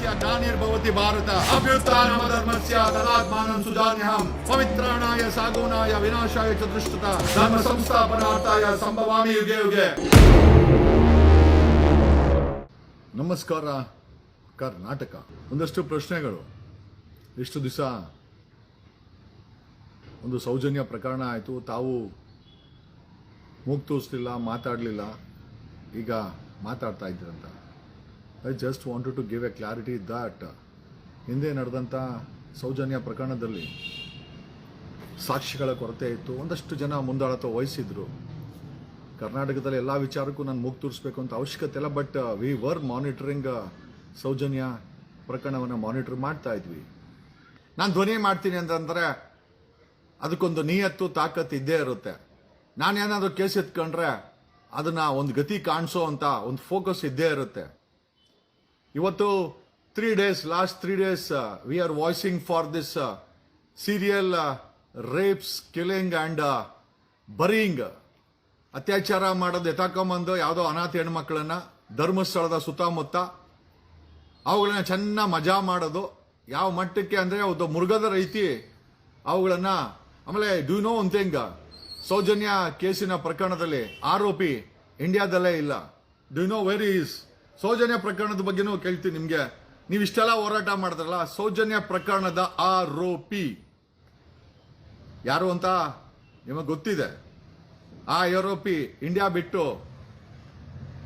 ಧರ್ಮಸ್ಯ ಗ್ಲಾನಿರ್ಭವತಿ ಭಾರತ. ಅಭ್ಯುತ್ಥಾನಮ ಧರ್ಮಸ್ಯ ತದಾತ್ಮಾನಂ ಸುಜಾನ್ಯಹಂ. ಪವಿತ್ರಾಣಾಯ ಸಾಗೋನಾಯ ವಿನಾಶಾಯ ಚ ಧರ್ಮ ಸಂಸ್ಥಾಪನಾರ್ಥಾಯ ಸಂಭವಾಮಿ ಯುಗೆ ಯುಗೆ. ನಮಸ್ಕಾರ, ಕರ್ನಾಟಕ. ಒಂದಷ್ಟು ಪ್ರಶ್ನೆಗಳು. ಇಷ್ಟು ದಿವಸ ಒಂದು ಸೌಜನ್ಯ ಪ್ರಕರಣ ಆಯಿತು. ತಾವು ಮೂಗ್ ತೋರಿಸ್ಲಿಲ್ಲ ಮಾತಾಡಲಿಲ್ಲ. ಈಗ ಮಾತಾಡ್ತಾ ಇದ್ದೀರಂತ. I just wanted to give a clarity that ಹಿಂದೆ ನಡೆದಂಥ ಸೌಜನ್ಯ ಪ್ರಕರಣದಲ್ಲಿ ಸಾಕ್ಷಿಗಳ ಕೊರತೆ ಇತ್ತು. ಒಂದಷ್ಟು ಜನ ಮುಂದಾಳತ್ವ ವಹಿಸಿದ್ರು. ಕರ್ನಾಟಕದಲ್ಲಿ ಎಲ್ಲ ವಿಚಾರಕ್ಕೂ ನಾನು ಮೂಗು ತೋರಿಸ್ಬೇಕು ಅಂತ ಅವಶ್ಯಕತೆ ಇಲ್ಲ but we were monitoring Soujanya ಪ್ರಕರಣವನ್ನು ಮಾನಿಟರ್ ಮಾಡ್ತಾ ಇದ್ವಿ. ನಾನು ಧ್ವನಿ ಮಾಡ್ತೀನಿ ಅಂತಂದರೆ ಅದಕ್ಕೊಂದು ನಿಯತ್ತು, ತಾಕತ್ತು ಇದ್ದೇ ಇರುತ್ತೆ. ನಾನೇನಾದ್ರೂ ಕೇಸ್ ಎತ್ಕೊಂಡ್ರೆ ಅದನ್ನು ಒಂದು ಗತಿ ಕಾಣಿಸೋ ಅಂತ ಒಂದು ಫೋಕಸ್ ಇದ್ದೇ ಇರುತ್ತೆ. ಇವತ್ತು three days last three days we are voicing for this serial rapes killing and burying ಅತ್ಯಾಚಾರ ಮಾಡೋದು ಎತ್ತಾಕೊಂಬಂದು ಯಾವುದೋ ಅನಾಥ ಹೆಣ್ಮಕ್ಳನ್ನ ಧರ್ಮಸ್ಥಳದ ಸುತ್ತಮುತ್ತ ಅವುಗಳನ್ನ ಚೆನ್ನಾಗಿ ಮಜಾ ಮಾಡೋದು. ಯಾವ ಮಟ್ಟಕ್ಕೆ ಅಂದರೆ ಒಂದು ಮುರುಘದ ರೀತಿ ಅವುಗಳನ್ನು ಆಮೇಲೆ do you know one thing Soujanya ಕೇಸಿನ ಪ್ರಕರಣದಲ್ಲಿ ಆರೋಪಿ ಇಂಡಿಯಾದಲ್ಲೇ ಇಲ್ಲ. Do you know very is Soujanya ಪ್ರಕರಣದ ಬಗ್ಗೆನೂ ಕೇಳ್ತೀನಿ ನಿಮಗೆ. ನೀವು ಇಷ್ಟೆಲ್ಲ ಹೋರಾಟ ಮಾಡಿದ್ರಲ್ಲ, ಸೌಜನ್ಯ ಪ್ರಕರಣದ ಆರೋಪಿ. ಯಾರು ಅಂತ ನಿಮಗೆ ಗೊತ್ತಿದೆ. ಆ ಆರೋಪಿ ಇಂಡಿಯಾ ಬಿಟ್ಟು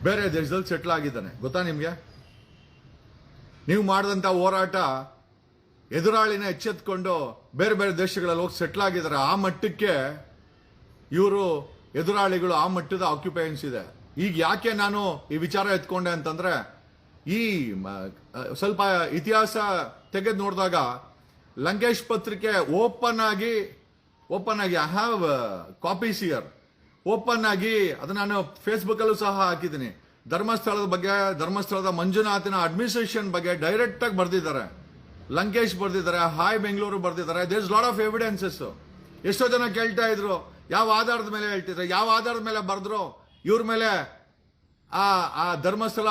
ಬೇರೆ ದೇಶದಲ್ಲಿ ಸೆಟ್ಲ್ ಆಗಿದ್ದಾನೆ. ಗೊತ್ತಾ ನಿಮಗೆ? ನೀವು ಮಾಡಿದಂತ ಹೋರಾಟ ಎದುರಾಳಿನ ಎಚ್ಚೆತ್ಕೊಂಡು ಬೇರೆ ಬೇರೆ ದೇಶಗಳಲ್ಲಿ ಹೋಗಿ ಸೆಟ್ಲ್ ಆಗಿದ್ದಾರೆ. ಆ ಮಟ್ಟಕ್ಕೆ ಇವರು ಎದುರಾಳಿಗಳು ಆ ಮಟ್ಟದ ಆಕ್ಯುಪೈನ್ಸ್ ಇದೆ. ಈಗ ಯಾಕೆ ನಾನು ಈ ವಿಚಾರ ಎತ್ಕೊಂಡೆ ಅಂತಂದ್ರೆ, ಈ ಸ್ವಲ್ಪ ಇತಿಹಾಸ ತೆಗೆದು ನೋಡಿದಾಗ ಲಂಕೇಶ್ ಪತ್ರಿಕೆ ಓಪನ್ ಆಗಿ ಓಪನ್ ಆಗಿ I have copies here open ಆಗಿ ಅದು ನಾನು ಫೇಸ್ಬುಕ್ ಅಲ್ಲೂ ಸಹ ಹಾಕಿದ್ದೀನಿ. ಧರ್ಮಸ್ಥಳದ ಬಗ್ಗೆ, ಧರ್ಮಸ್ಥಳದ ಮಂಜುನಾಥನ ಅಡ್ಮಿನಿಸ್ಟ್ರೇಷನ್ ಬಗ್ಗೆ ಡೈರೆಕ್ಟ್ ಆಗಿ ಬರ್ದಿದ್ದಾರೆ. ಲಂಕೇಶ್ ಬರೆದಿದ್ದಾರೆ, ಹಾಯ್ ಬೆಂಗಳೂರು ಬರ್ದಿದ್ದಾರೆ. ದೇರ್ ಲಾಟ್ ಆಫ್ ಎವಿಡೆನ್ಸಸ್ ಎಷ್ಟೋ ಜನ ಕೇಳ್ತಾ ಇದ್ರು, ಯಾವ ಆಧಾರದ ಮೇಲೆ ಹೇಳ್ತಿದ್ರೆ, ಯಾವ ಆಧಾರದ ಮೇಲೆ ಬರೆದ್ರು ಇವ್ರ ಮೇಲೆ ಆ ಆ ಧರ್ಮಸ್ಥಳ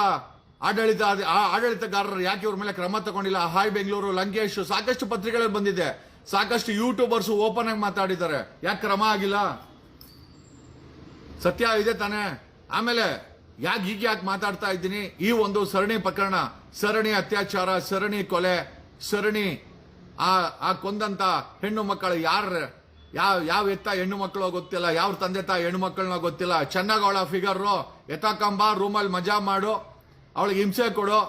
ಆಡಳಿತ, ಆ ಆಡಳಿತಗಾರರು ಯಾಕೆ ಇವ್ರ ಮೇಲೆ ಕ್ರಮ ತಗೊಂಡಿಲ್ಲ? ಹಾಯ್ ಬೆಂಗಳೂರು, ಲಂಕೇಶ್, ಸಾಕಷ್ಟು ಪತ್ರಿಕೆಗಳಲ್ಲಿ ಬಂದಿದೆ. ಸಾಕಷ್ಟು ಯೂಟ್ಯೂಬರ್ಸ್ ಓಪನ್ ಆಗಿ ಮಾತಾಡಿದ್ದಾರೆ. ಯಾಕೆ ಕ್ರಮ ಆಗಿಲ್ಲ? ಸತ್ಯ ಇದೆ ತಾನೇ. ಆಮೇಲೆ ಯಾಕೆ ಹೀಗೆ ಯಾಕೆ ಮಾತಾಡ್ತಾ ಇದ್ದೀನಿ? ಈ ಒಂದು ಸರಣಿ ಪ್ರಕರಣ, ಸರಣಿ ಅತ್ಯಾಚಾರ, ಸರಣಿ ಕೊಲೆ, ಸರಣಿ ಆ ಆ ಕೊಂದಂತ ಹೆಣ್ಣು ಮಕ್ಕಳು ಯಾರ ಯಾವ ಯಾವ ಎತ್ತ ಹೆಣ್ಣು ಮಕ್ಕಳು ಗೊತ್ತಿಲ್ಲ, ಯಾವ ತಂದೆ ತಾಯಿ ಹೆಣ್ಣು ಮಕ್ಕಳನ್ನ ಗೊತ್ತಿಲ್ಲ. ಚೆನ್ನಾಗಿ ಅವಳ ಫಿಗರು ಎತ್ತಕಂಬ, ರೂಮಲ್ಲಿ ಮಜಾ ಮಾಡು. ಅವಳಿಗೆ ಹಿಂಸೆ ಕೊಡು.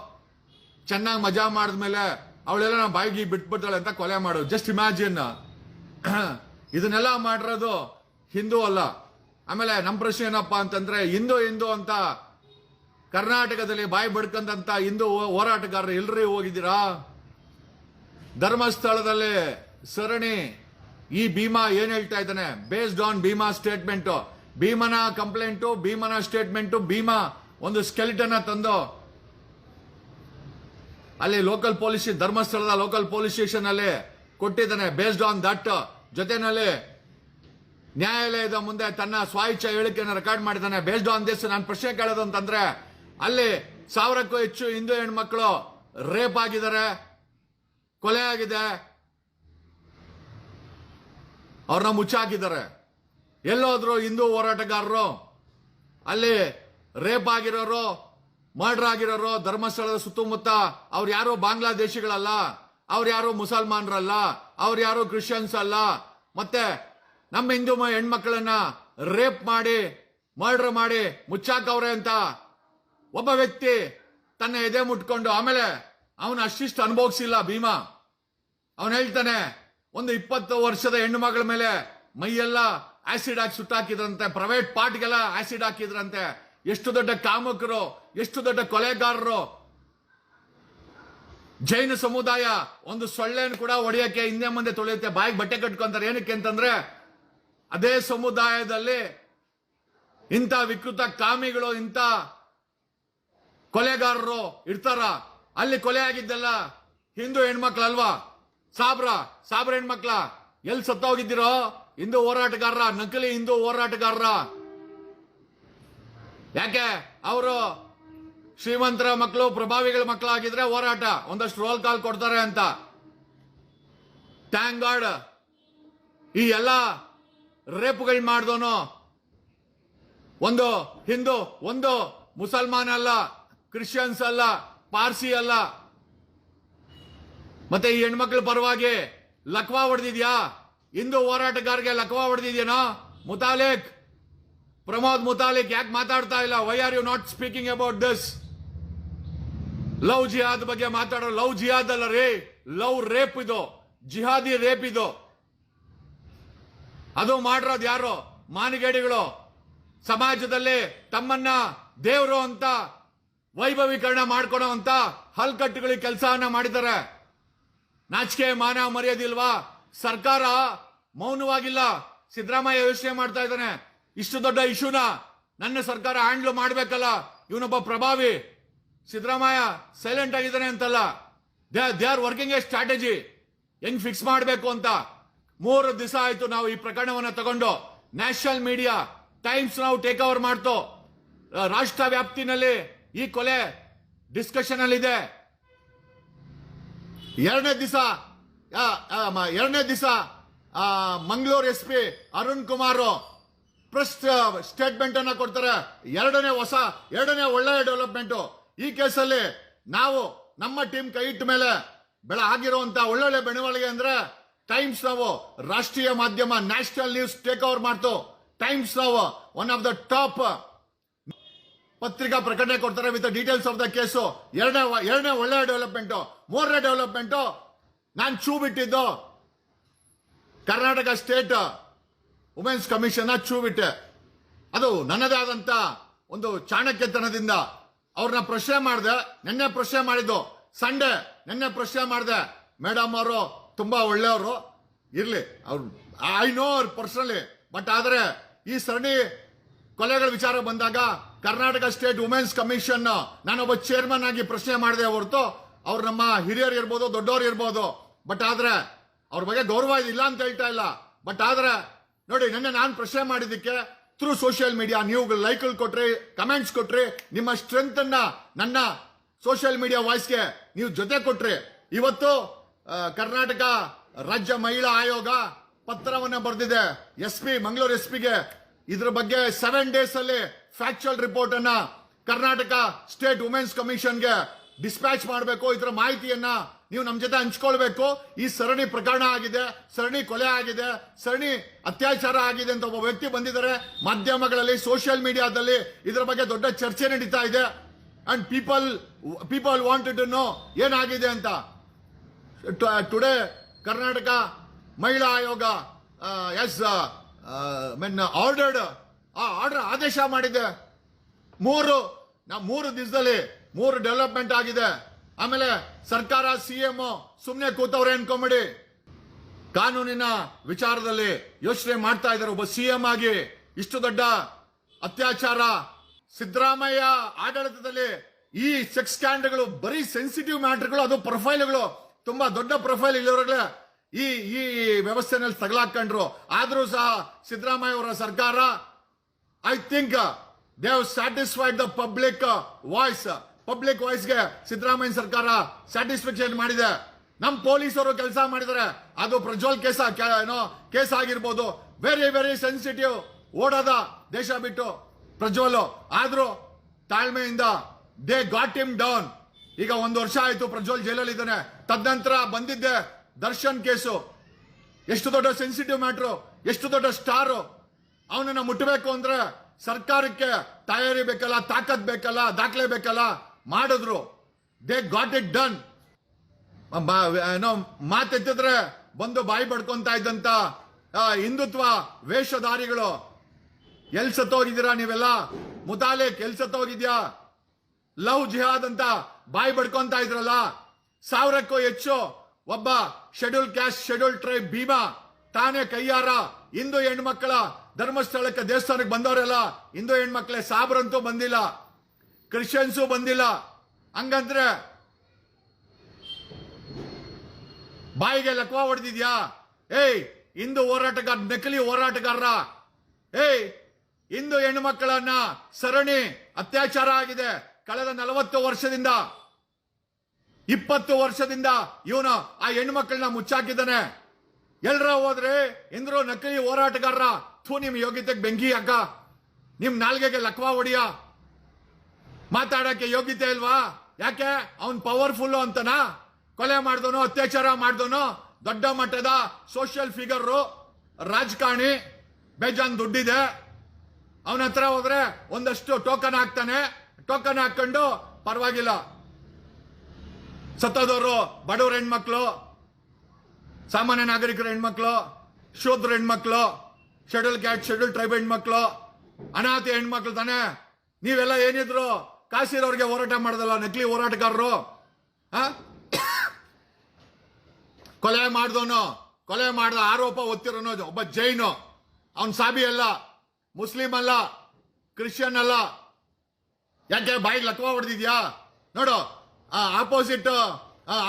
ಚೆನ್ನಾಗಿ ಮಜಾ ಮಾಡಿದ್ಮೇಲೆ ಅವಳೆಲ್ಲ ನಮ್ಮ ಬಾಯಿಗೆ ಬಿಟ್ಬಿಡ್ತಾಳೆ ಅಂತ ಕೊಲೆ ಮಾಡು ಜಸ್ಟ್ ಇಮ್ಯಾಜಿನ್ ಇದನ್ನೆಲ್ಲ ಮಾಡಿರೋದು ಹಿಂದೂ ಅಲ್ಲ. ಆಮೇಲೆ ನಮ್ಮ ಪ್ರಶ್ನೆ ಏನಪ್ಪಾ ಅಂತಂದ್ರೆ, ಹಿಂದೂ ಹಿಂದೂ ಅಂತ ಕರ್ನಾಟಕದಲ್ಲಿ ಬಾಯಿ ಬಡ್ಕಂತ ಹಿಂದೂ ಹೋರಾಟಗಾರರು ಎಲ್ರಿ ಹೋಗಿದ್ದೀರಾ? ಧರ್ಮಸ್ಥಳದಲ್ಲಿ ಸರಣಿ ಈ ಭೀಮಾ ಏನ್ ಹೇಳ್ತಾ ಇದ್ದಾನೆ? ಬೇಸ್ಡ್ ಆನ್ ಭೀಮಾ ಸ್ಟೇಟ್ಮೆಂಟ್ ಭೀಮನ ಕಂಪ್ಲೇಂಟು ಭೀಮನ ಸ್ಟೇಟ್ಮೆಂಟು ಭೀಮಾ ಒಂದು ಸ್ಕೆಲಿಟನ್ ತಂದು ಅಲ್ಲಿ ಲೋಕಲ್ ಪೊಲೀಸ್ ಧರ್ಮಸ್ಥಳದ ಲೋಕಲ್ ಪೊಲೀಸ್ ಸ್ಟೇಷನ್ ಅಲ್ಲಿ ಕೊಟ್ಟಿದ್ದಾನೆ. ಬೇಸ್ಡ್ ಆನ್ ದಟ್ ಜೊತೆನಲ್ಲಿ ನ್ಯಾಯಾಲಯದ ಮುಂದೆ ತನ್ನ ಸ್ವಾಯಿಚ್ಛ ಹೇಳಿಕೆಯನ್ನು ರೆಕಾರ್ಡ್ ಮಾಡಿದ್ದಾನೆ. ಬೇಸ್ಡ್ ಆನ್ ದಿಸ್ ನಾನು ಪ್ರಶ್ನೆ ಕೇಳೋದು ಅಂತಂದ್ರೆ, ಅಲ್ಲಿ ಸಾವಿರಕ್ಕೂ ಹೆಚ್ಚು ಹಿಂದೂ ಹೆಣ್ಮಕ್ಳು ರೇಪ್ ಆಗಿದ್ದಾರೆ, ಕೊಲೆ ಆಗಿದೆ. ಅವ್ರನ್ನ ಮುಚ್ಚಾಕಿದ್ದಾರೆ. ಎಲ್ಲೋದ್ರು ಹಿಂದೂ ಹೋರಾಟಗಾರರು, ಅಲ್ಲಿ ರೇಪ್ ಆಗಿರೋರು, ಮರ್ಡರ್ ಆಗಿರೋರು, ಧರ್ಮಸ್ಥಳದ ಸುತ್ತಮುತ್ತ ಅವ್ರು ಯಾರು ಬಾಂಗ್ಲಾದೇಶಿಗಳಲ್ಲ, ಅವ್ರು ಯಾರು ಮುಸಲ್ಮಾನರಲ್ಲ, ಅವ್ರು ಯಾರು ಕ್ರಿಶ್ಚಿಯನ್ಸ್ ಅಲ್ಲ, ಮತ್ತೆ ನಮ್ಮ ಹಿಂದೂ ಹೆಣ್ಮಕ್ಳನ್ನ ರೇಪ್ ಮಾಡಿ, ಮರ್ಡರ್ ಮಾಡಿ ಮುಚ್ಚಾಕವ್ರೆ ಅಂತ ಒಬ್ಬ ವ್ಯಕ್ತಿ ತನ್ನ ಎದೆ ಮುಟ್ಕೊಂಡು ಆಮೇಲೆ ಅವನು ಅಷ್ಟಿಷ್ಟು ಅನುಭವಿಸಿಲ್ಲ ಭೀಮಾ. ಅವನು ಹೇಳ್ತಾನೆ ಒಂದು ಇಪ್ಪತ್ತು ವರ್ಷದ ಹೆಣ್ಣು ಮಗಳ ಮೇಲೆ ಮೈಯೆಲ್ಲ ಆಸಿಡ್ ಹಾಕಿ ಸುಟ್ಟಾಕಿದ್ರಂತೆ ಪ್ರೈವೇಟ್ ಪಾರ್ಟ್ಗೆಲ್ಲ ಆಸಿಡ್ ಹಾಕಿದ್ರಂತೆ. ಎಷ್ಟು ದೊಡ್ಡ ಕಾಮಕರು, ಎಷ್ಟು ದೊಡ್ಡ ಕೊಲೆಗಾರರು. ಜೈನ ಸಮುದಾಯ ಒಂದು ಸೊಳ್ಳೆಯನ್ನು ಕೂಡ ಒಡೆಯಕ್ಕೆ ಹಿಂದೆ ಮುಂದೆ ತೊಳೆಯುತ್ತೆ, ಬಾಯಿಗೆ ಬಟ್ಟೆ ಕಟ್ಕೊಂತಾರೆ. ಏನಕ್ಕೆ ಅಂತಂದ್ರೆ, ಅದೇ ಸಮುದಾಯದಲ್ಲಿ ಇಂಥ ವಿಕೃತ ಕಾಮಿಗಳು, ಇಂಥ ಕೊಲೆಗಾರರು ಇರ್ತಾರ. ಅಲ್ಲಿ ಕೊಲೆ ಆಗಿದ್ದಲ್ಲ ಹಿಂದೂ ಹೆಣ್ಮಕ್ಳಲ್ವಾ? ಸಾಬ್ರ ಸಾಬ್ರ ಹೆಣ್ಮಕ್ಳ ಎಲ್ಲಿ ಸತ್ತೋಗಿದ್ದೀರೋ? ಹಿಂದೂ ಹೋರಾಟಗಾರರ, ನಕಲಿ ಹಿಂದೂ ಹೋರಾಟಗಾರರ. ಯಾಕೆ? ಅವರು ಶ್ರೀಮಂತರ ಮಕ್ಕಳು, ಪ್ರಭಾವಿಗಳ ಮಕ್ಕಳಾಗಿದ್ರೆ ಹೋರಾಟ. ಒಂದಷ್ಟು ರೋಲ್ ಕಾಲ್ ಕೊಡ್ತಾರೆ ಅಂತ. ಟ್ಯಾಂಕ್ ಗಾರ್ಡ್ ಈ ಎಲ್ಲ ರೇಪ್ಗಳು ಮಾಡ್ದೋನು ಒಂದು ಹಿಂದೂ, ಒಂದು ಮುಸಲ್ಮಾನ್ ಅಲ್ಲ ಕ್ರಿಶ್ಚಿಯನ್ಸ್ ಅಲ್ಲ, ಪಾರ್ಸಿ ಅಲ್ಲ. ಮತ್ತೆ ಈ ಹೆಣ್ಮಕ್ಳ ಪರವಾಗಿ ಲಕ್ವಾ ಹೊಡೆದಿದ್ಯಾ? ಹಿಂದೂ ಹೋರಾಟಗಾರರಿಗೆ ಲಕ್ವಾ ಹೊಡೆದಿದ್ಯಾನಾ? ಮುತಾಲಿಕ್, ಪ್ರಮೋದ್ ಮುತಾಲಿಕ್ ಯಾಕೆ ಮಾತಾಡ್ತಾ ಇಲ್ಲ? Why are you not speaking about this love jihad ಬಗ್ಗೆ ಮಾತಾಡೋ, ಲವ್ ಜಿಹಾದ್ ಅಲ್ಲ ರೀ, ಲವ್ ರೇಪ್ ಇದು, ಜಿಹಾದಿ ರೇಪ್ ಇದು. ಅದು ಮಾಡಿರೋದು ಯಾರು? ಮಾನಿಗೇಡಿಗಳು. ಸಮಾಜದಲ್ಲಿ ತಮ್ಮನ್ನ ದೇವರು ಅಂತ ವೈಭವೀಕರಣ ಮಾಡ್ಕೊಳೋ ಅಂತ ಹಲ್ಕಟ್ಟುಗಳಿಗೆ ಕೆಲಸವನ್ನ ಮಾಡಿದ್ದಾರೆ. ನಾಚಿಕೆ, ಮಾನ ಮರ್ಯಾದಿಲ್ವಾ ಸರ್ಕಾರ ಮೌನವಾಗಿಲ್ಲ. ಸಿದ್ದರಾಮಯ್ಯ ಯೋಚನೆ ಮಾಡ್ತಾ ಇದ್ದಾನೆ. ಇಷ್ಟು ದೊಡ್ಡ ಇಶ್ಯೂನ ನನ್ನ ಸರ್ಕಾರ ಹ್ಯಾಂಡ್ಲ್ ಮಾಡಬೇಕಲ್ಲ? ಇವನೊಬ್ಬ ಪ್ರಭಾವಿ. ಸಿದ್ದರಾಮಯ್ಯ ಸೈಲೆಂಟ್ ಆಗಿದ್ದಾನೆ ಅಂತಲ್ಲ. They they are working a strategy ಹೆಂಗ್ ಫಿಕ್ಸ್ ಮಾಡಬೇಕು ಅಂತ? ಮೂರು ದಿವಸ ಆಯ್ತು ನಾವು ಈ ಪ್ರಕರಣವನ್ನು ತಗೊಂಡು. ನ್ಯಾಷನಲ್ ಮೀಡಿಯಾ ಟೈಮ್ಸ್ ನಾವು ಟೇಕ್ ಓವರ್ ಮಾಡ್ತು. ರಾಷ್ಟ್ರ ವ್ಯಾಪ್ತಿನಲ್ಲಿ ಈ ಕೊಲೆ ಡಿಸ್ಕಷನ್ ಅಲ್ಲಿ ಇದೆ ಎರಡನೇ ದಿವಸ ಎರಡನೇ ದಿವಸ Mangaluru S P Arun Kumar press statement ಅನ್ನ ಕೊಡ್ತಾರೆ. ಎರಡನೇ ಹೊಸ, ಎರಡನೇ ಒಳ್ಳೆಯ ಡೆವಲಪ್ಮೆಂಟ್. ಈ ಕೇಸಲ್ಲಿ ನಾವು ನಮ್ಮ ಟೀಮ್ ಕೈ ಇಟ್ಟ ಮೇಲೆ ಬೆಳ ಆಗಿರುವಂತ ಒಳ್ಳೊಳ್ಳೆ ಬೆಳವಣಿಗೆ ಅಂದ್ರೆ ಟೈಮ್ಸ್ ನಾವು ರಾಷ್ಟ್ರೀಯ ಮಾಧ್ಯಮ ನ್ಯಾಷನಲ್ ನ್ಯೂಸ್ ಟೇಕ್ ಓವರ್ ಮಾಡ್ತು. Times now one of the top ಪತ್ರಿಕಾ ಪ್ರಕಟಣೆ ಕೊಡ್ತಾರೆ with details of the case. ಎರಡನೇ ಎರಡನೇ ಒಳ್ಳೆಯ ಡೆವಲಪ್ಮೆಂಟು ಮೂರನೇ ಡೆವಲಪ್ಮೆಂಟು ನಾನು ಚೂ ಬಿಟ್ಟಿದ್ದು. ಕರ್ನಾಟಕ ಸ್ಟೇಟ್ ವುಮೆನ್ಸ್ ಕಮಿಷನ್ ಚೂ ಬಿಟ್ಟೆ. ಅದು ನನ್ನದೇ ಆದಂಥ ಒಂದು ಚಾಣಕ್ಯತನದಿಂದ ಅವ್ರನ್ನ ಪ್ರಶ್ನೆ ಮಾಡಿದೆ. ನಿನ್ನೆ ಪ್ರಶ್ನೆ ಮಾಡಿದ್ದು. ಸಂಡೇ ನಿನ್ನೆ ಪ್ರಶ್ನೆ ಮಾಡಿದೆ. ಮೇಡಮ್ ಅವರು ತುಂಬಾ ಒಳ್ಳೆಯವರು. ಇರ್ಲಿ, ಅವ್ರು ಐ ನೋ ಅವ್ರ ಪರ್ಸನಲಿ ಬಟ್ ಆದ್ರೆ ಈ ಸರಣಿ ಕೊಲೆಗಳ ವಿಚಾರ ಬಂದಾಗ ಕರ್ನಾಟಕ ಸ್ಟೇಟ್ ವುಮೆನ್ಸ್ ಕಮಿಷನ್ ನಾನೊಬ್ಬ ಚೇರ್ಮನ್ ಆಗಿ ಪ್ರಶ್ನೆ ಮಾಡಿದೆ ಹೊರತು. ಅವ್ರು ನಮ್ಮ ಹಿರಿಯರು ಇರ್ಬೋದು, ದೊಡ್ಡವರು ಇರ್ಬೋದು. ಬಟ್ ಆದ್ರೆ ಅವ್ರ ಬಗ್ಗೆ ಗೌರವ ಇಲ್ಲ ಅಂತ ಹೇಳ್ತಾ ಇಲ್ಲ. ಬಟ್ ಆದ್ರೆ ನೋಡಿ, ನಿನ್ನೆ ನಾನು ಪ್ರಶ್ನೆ ಮಾಡಿದ್ದಕ್ಕೆ ಥ್ರೂ ಸೋಷಿಯಲ್ ಮೀಡಿಯಾ ನೀವು ಲೈಕ್ ಕೊಟ್ರಿ ಕಮೆಂಟ್ಸ್ ಕೊಟ್ರಿ, ನಿಮ್ಮ ಸ್ಟ್ರೆಂತ್ ನನ್ನ ಸೋಷಿಯಲ್ ಮೀಡಿಯಾ ವಾಯ್ಸ್ಗೆ ನೀವು ಜೊತೆ ಕೊಟ್ರಿ. ಇವತ್ತು ಕರ್ನಾಟಕ ರಾಜ್ಯ ಮಹಿಳಾ ಆಯೋಗ ಪತ್ರವನ್ನ ಬರೆದಿದೆ. ಎಸ್ ಪಿ ಮಂಗಳೂರು ಎಸ್ ಪಿಗೆ ಇದ್ರ ಬಗ್ಗೆ ಸೆವೆನ್ ಡೇಸ್ ಅಲ್ಲಿ ಫ್ಯಾಕ್ಚುಯಲ್ ರಿಪೋರ್ಟ್ ಅನ್ನ ಕರ್ನಾಟಕ ಸ್ಟೇಟ್ ವುಮೆನ್ಸ್ ಕಮಿಷನ್ಗೆ ಡಿಸ್ಪ್ಯಾಚ್ ಮಾಡಬೇಕು. ಇದರ ಮಾಹಿತಿಯನ್ನ ನೀವು ನಮ್ಮ ಜೊತೆ ಹಂಚ್ಕೊಳ್ಬೇಕು. ಈ ಸರಣಿ ಪ್ರಕರಣ ಆಗಿದೆ, ಸರಣಿ ಕೊಲೆ ಆಗಿದೆ, ಸರಣಿ ಅತ್ಯಾಚಾರ ಆಗಿದೆ ಅಂತ ಒಬ್ಬ ವ್ಯಕ್ತಿ ಬಂದಿದ್ದಾರೆ. ಮಾಧ್ಯಮಗಳಲ್ಲಿ ಸೋಷಿಯಲ್ ಮೀಡಿಯಾದಲ್ಲಿ ಇದರ ಬಗ್ಗೆ ದೊಡ್ಡ ಚರ್ಚೆ ನಡೀತಾ ಇದೆ. And people people wanted to know ಏನಾಗಿದೆ ಅಂತ. ಟುಡೇ ಕರ್ನಾಟಕ ಮಹಿಳಾ ಆಯೋಗ ಎಸ್ ಮೆನ್ ಆರ್ಡರ್ಡ್ ಆ ಆರ್ಡರ್ ಆದೇಶ ಮಾಡಿದೆ. ಮೂರು, ನಾ ಮೂರು ದಿವಸದಲ್ಲಿ ಮೂರು ಡೆವಲಪ್ಮೆಂಟ್ ಆಗಿದೆ. ಆಮೇಲೆ ಸರ್ಕಾರ ಸಿ ಎಂ ಸುಮ್ಮನೆ ಕೂತವ್ರೆ ಅನ್ಕೊಂಬಿಡಿ. ಕಾನೂನಿನ ವಿಚಾರದಲ್ಲಿ ಯೋಚನೆ ಮಾಡ್ತಾ ಇದ್ದಾರೆ ಒಬ್ಬ ಸಿಎಂ ಆಗಿ. ಇಷ್ಟು ದೊಡ್ಡ ಅತ್ಯಾಚಾರ. ಸಿದ್ದರಾಮಯ್ಯ ಆಡಳಿತದಲ್ಲಿ ಈ ಸೆಕ್ಸ್ ಸ್ಕ್ಯಾಂಡಲ್ಗಳು ಬರೀ ಸೆನ್ಸಿಟಿವ್ ಮ್ಯಾಟರ್ಗಳು, ಅದು ಪ್ರೊಫೈಲ್ಗಳು. ತುಂಬಾ ದೊಡ್ಡ ಪ್ರೊಫೈಲ್ ಇಲ್ಲಿವರೆಗೆ ಈ ಈ ವ್ಯವಸ್ಥೆನಲ್ಲಿ ತಗಲಾಕೊಂಡ್ರು ಆದರೂ ಸಹ ಸಿದ್ದರಾಮಯ್ಯ ಅವರ ಸರ್ಕಾರ I think they have satisfied the public voice public ವಾಯ್ಸ್ಗೆ Siddaramaiah ಸರ್ಕಾರ ಸ್ಯಾಟಿಸ್ಫ್ಯಾಕ್ಷನ್ ಮಾಡಿದೆ. ನಮ್ಮ ಪೊಲೀಸರು ಕೆಲಸ ಮಾಡಿದ್ದಾರೆ. ಅದು ಪ್ರಜ್ವಲ್ ಕೇಸ ಏನೋ ಕೇಸ್ ಆಗಿರ್ಬೋದು. ವೆರಿ ವೆರಿ ಸೆನ್ಸಿಟಿವ್ ಓಡೋದ ದೇಶ ಬಿಟ್ಟು ಪ್ರಜ್ವಲ್. ಆದರೂ ತಾಳ್ಮೆಯಿಂದ ದೇ ಗಾಟ್ ಹಿಮ್ ಡೌನ್ ಈಗ ಒಂದು ವರ್ಷ ಆಯಿತು ಪ್ರಜ್ವಲ್ ಜೈಲಲ್ಲಿ ಇದ್ದಾನೆ. ತದನಂತರ ಬಂದಿದ್ದೆ ದರ್ಶನ್ ಕೇಸು. ಎಷ್ಟು ದೊಡ್ಡ ಸೆನ್ಸಿಟಿವ್ ಮ್ಯಾಟ್ರು ಎಷ್ಟು ದೊಡ್ಡ ಸ್ಟಾರು ಅವನನ್ನ ಮುಟ್ಟಬೇಕು ಅಂದ್ರೆ ಸರ್ಕಾರಕ್ಕೆ ತಯಾರಿ ಬೇಕಲ್ಲ, ತಾಕತ್ ಬೇಕಲ್ಲ, ದಾಖಲೆ ಬೇಕಲ್ಲ ಮಾಡಿದ್ರು. ದೇ ಗಾಟ್ ಇಟ್ ಡನ್ ಏನೋ ಮಾತೆತ್ತಿದ್ರೆ ಬಂದು ಬಾಯಿ ಪಡ್ಕೊಂತ ಇದ್ದಂತ ಹಿಂದುತ್ವ ವೇಷಧಾರಿಗಳು. ಎಲ್ ಸತ್ತೋಗಿದ್ದೀರಾ ನೀವೆಲ್ಲ? ಮುತಾಲೆ ಎಲ್ ಸತ್ತೋಗಿದ್ಯಾ ಲವ್ ಜಿಹಾದ್ ಅಂತ ಬಾಯಿ ಬಡ್ಕೊಂತ ಇದ್ರಲ್ಲ? ಸಾವಿರಕ್ಕೂ ಹೆಚ್ಚು ಒಬ್ಬ schedule caste schedule tribe Bhima ತಾನೇ ಕೈಯಾರ ಹಿಂದೂ ಹೆಣ್ಮಕ್ಳ ಧರ್ಮಸ್ಥಳಕ್ಕೆ ದೇವಸ್ಥಾನಕ್ಕೆ ಬಂದವರೆಲ್ಲ ಹಿಂದೂ ಹೆಣ್ಮಕ್ಳೆ, ಸಾಬ್ರಂತೂ ಬಂದಿಲ್ಲ, ಕ್ರಿಶ್ಚಿಯನ್ಸು ಬಂದಿಲ್ಲ. ಹಂಗಂದ್ರೆ ಬಾಯಿಗೆ ಲಕ್ವ ಹೊಡೆದಿದ್ಯಾ? ಏಯ್, ಹಿಂದೂ ಹೋರಾಟಗಾರ, ನಕಲಿ ಹೋರಾಟಗಾರರ. ಏಯ್, ಹಿಂದೂ ಹೆಣ್ಣು ಮಕ್ಕಳನ್ನ ಸರಣಿ ಅತ್ಯಾಚಾರ ಆಗಿದೆ. ಕಳೆದ ನಲವತ್ತು ವರ್ಷದಿಂದ, ಇಪ್ಪತ್ತು ವರ್ಷದಿಂದ ಇವನು ಆ ಹೆಣ್ಮಕ್ಳನ್ನ ಮುಚ್ಚಾಕಿದ್ದಾನೆ. ಎಲ್ರ ಹೋದ್ರೆ ಇಂದ್ರೂ ನಕಲಿ ಹೋರಾಟಗಾರರ ಥೂ ನಿಮ್ ಯೋಗ್ಯತೆಗೆ ಬೆಂಕಿ ಅಕ್ಕ ನಿಮ್ ನಾಲ್ಗೆಗೆ ಲಕ್ವಾ ಹೊಡಿಯ. ಮಾತಾಡಕ್ಕೆ ಯೋಗ್ಯತೆ ಇಲ್ವಾ? ಯಾಕೆ? ಅವನ್ ಪವರ್ಫುಲ್ ಅಂತನ? ಕೊಲೆ ಮಾಡ್ದೋನು ಅತ್ಯಾಚಾರ ಮಾಡ್ದೋನು ದೊಡ್ಡ ಮಟ್ಟದ ಸೋಷಿಯಲ್ ಫಿಗರ್ ರಾಜಕಾರಣಿ, ಬೇಜಾನ್ ದುಡ್ಡಿದೆ. ಅವನ ಹತ್ರ ಹೋದ್ರೆ ಒಂದಷ್ಟು ಟೋಕನ್ ಹಾಕ್ತಾನೆ. ಟೋಕನ್ ಹಾಕೊಂಡು ಪರವಾಗಿಲ್ಲ. ಸತ್ತದವರು ಬಡವ್ರ ಹೆಣ್ಮಕ್ಳು, ಸಾಮಾನ್ಯ ನಾಗರಿಕರ ಹೆಣ್ಮಕ್ಳು, ಶೂದ್ರ ಹೆಣ್ಮಕ್ಳು. ಶೆಡ್ಯೂಲ್ ಕ್ಯಾಟ್ ಶೆಡ್ಯೂಲ್ ಟ್ರೈಬ್ ಹೆಣ್ಮಕ್ಳು, ಅನಾಥ ಹೆಣ್ಮಕ್ಳು ತಾನೆ. ನೀವೆಲ್ಲ ಏನಿದ್ರು ಕಾಸಿರೋರ್ಗೆ ಹೋರಾಟ ಮಾಡೋದಲ್ಲ, ನಕಲಿ ಹೋರಾಟಗಾರರು? ಕೊಲೆ ಮಾಡ್ದವನು, ಕೊಲೆ ಮಾಡಿದ ಆರೋಪ ಒತ್ತಿರೋನು ಒಬ್ಬ ಜೈನು. ಅವನ್ ಸಾಬಿ ಅಲ್ಲ, ಮುಸ್ಲಿಂ ಅಲ್ಲ, ಕ್ರಿಶ್ಚಿಯನ್ ಅಲ್ಲ. ಯಾಕೆ ಬಾಯಿಗೆ ಲಕ್ವ ಹೊಡೆದಿದ್ಯಾ? ನೋಡು opposite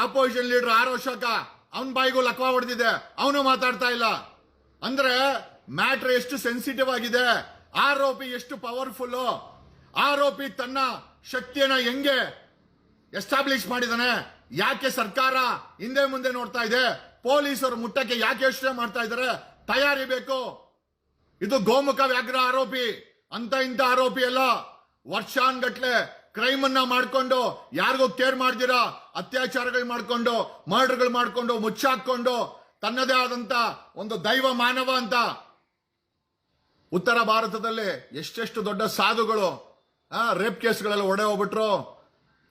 opposition leader R Ashoka ಅವನ್ ಬಾಯಿಗೂ ಲಕ್ವ ಹೊಡೆದಿದೆ, ಅವನು ಮಾತಾಡ್ತಾ ಇಲ್ಲ. ಅಂದ್ರೆ ಮ್ಯಾಟ್ರ್ ಎಷ್ಟು ಸೆನ್ಸಿಟಿವ್ ಆಗಿದೆ? ಆರೋಪಿ ಎಷ್ಟು ಪವರ್ಫುಲ್ ಆರೋಪಿ ತನ್ನ ಶಕ್ತಿಯನ್ನ ಹೆಂಗೆ ಎಸ್ಟಾಬ್ಲಿಷ್ ಮಾಡಿದಾನೆ? ಯಾಕೆ ಸರ್ಕಾರ ಹಿಂದೆ ಮುಂದೆ ನೋಡ್ತಾ ಇದೆ? ಪೊಲೀಸರು ಮುಟ್ಟಕ್ಕೆ ಯಾಕೆ ಯೋಚನೆ ಮಾಡ್ತಾ ಇದ್ದಾರೆ? ತಯಾರಿ ಬೇಕು. ಇದು ಗೋಮುಖ ವ್ಯಾಘ್ರ ಆರೋಪಿ. ಅಂತ ಇಂತ ಆರೋಪಿ ಅಲ್ಲ. ವರ್ಷಾನ್ಗಟ್ಲೆ ಕ್ರೈಮ್ ಅನ್ನ ಮಾಡ್ಕೊಂಡು ಯಾರಿಗೂ ಕೇರ್ ಮಾಡ್ದಿರಾ? ಅತ್ಯಾಚಾರಗಳು ಮಾಡ್ಕೊಂಡು, ಮರ್ಡರ್ಗಳು ಮಾಡ್ಕೊಂಡು ಮುಚ್ಚಾಕೊಂಡು ತನ್ನದೇ ಆದಂತ ಒಂದು ದೈವ ಮಾನವ ಅಂತ ಉತ್ತರ ಭಾರತದಲ್ಲಿ ಎಷ್ಟೆಷ್ಟು ದೊಡ್ಡ ಸಾಧುಗಳು ರೇಪ್ ಕೇಸ್ಗಳೆಲ್ಲ ಒಡೆ ಹೋಗ್ಬಿಟ್ರು.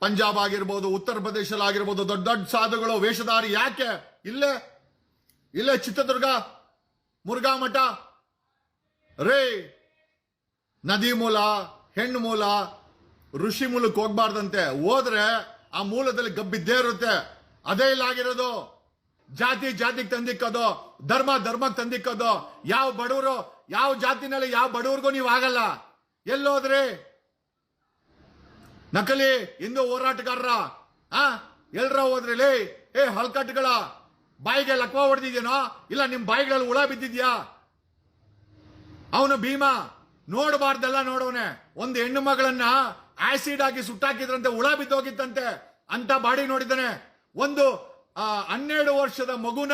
ಪಂಜಾಬ್ ಆಗಿರ್ಬೋದು, ಉತ್ತರ ಪ್ರದೇಶದಲ್ಲಿ ಆಗಿರ್ಬೋದು, ದೊಡ್ಡ ದೊಡ್ಡ ಸಾಧುಗಳು, ವೇಷಧಾರಿ ಯಾಕೆ? ಇಲ್ಲೇ ಇಲ್ಲೇ ಚಿತ್ರದುರ್ಗ, ಮುರುಘಾ ಮಠ. ರೇ, ನದಿ ಮೂಲ, ಹೆಣ್ಣು ಮೂಲ, ಋಷಿ ಮೂಲಕ್ಕೆ ಹೋಗ್ಬಾರ್ದಂತೆ. ಹೋದ್ರೆ ಆ ಮೂಲದಲ್ಲಿ ಗಬ್ಬಿದ್ದೇ ಇರುತ್ತೆ. ಅದೇ ಇಲ್ಲ ಆಗಿರೋದು. ಜಾತಿ, ಜಾತಿಗೆ ತಂದಿಕ್ಕೋದು. ಧರ್ಮ, ಧರ್ಮಕ್ಕೆ ತಂದಿಕ್ಕೋದು. ಯಾವ ಬಡವರು ಯಾವ ಜಾತಿನಲ್ಲಿ ಯಾವ ಬಡವ್ರಿಗೂ ನೀವು ಆಗಲ್ಲ. ಎಲ್ಲೋದ್ರೆ ನಕಲಿ ಹಿಂದೂ ಹೋರಾಟಗಾರರ, ಆ, ಎಲ್ರ ಹೋದ್ರಿ, ಲೇ, ಏ, ಹಲ್ಕಟ್ಗಳ, ಬಾಯಿಗೆ ಲಕ್ವ ಹೊಡೆದಿದ್ಯೇನೋ? ಇಲ್ಲ, ನಿಮ್ ಬಾಯಿಗಳಲ್ಲಿ ಹುಳ ಬಿದ್ದಿದ್ಯಾ? ಅವನು ಭೀಮಾ, ನೋಡಬಾರ್ದೆಲ್ಲ ನೋಡವನೆ ಒಂದು ಹೆಣ್ಣು ಮಗಳನ್ನ ಆಸಿಡ್ ಆಗಿ ಸುಟ್ಟಾಕಿದ್ರಂತೆ, ಹುಳ ಬಿದ್ದೋಗಿತ್ತಂತೆ. ಅಂತ ಬಾಡಿ ನೋಡಿದ್ದಾನೆ. ಒಂದು ಹನ್ನೆರಡು ವರ್ಷದ ಮಗುನ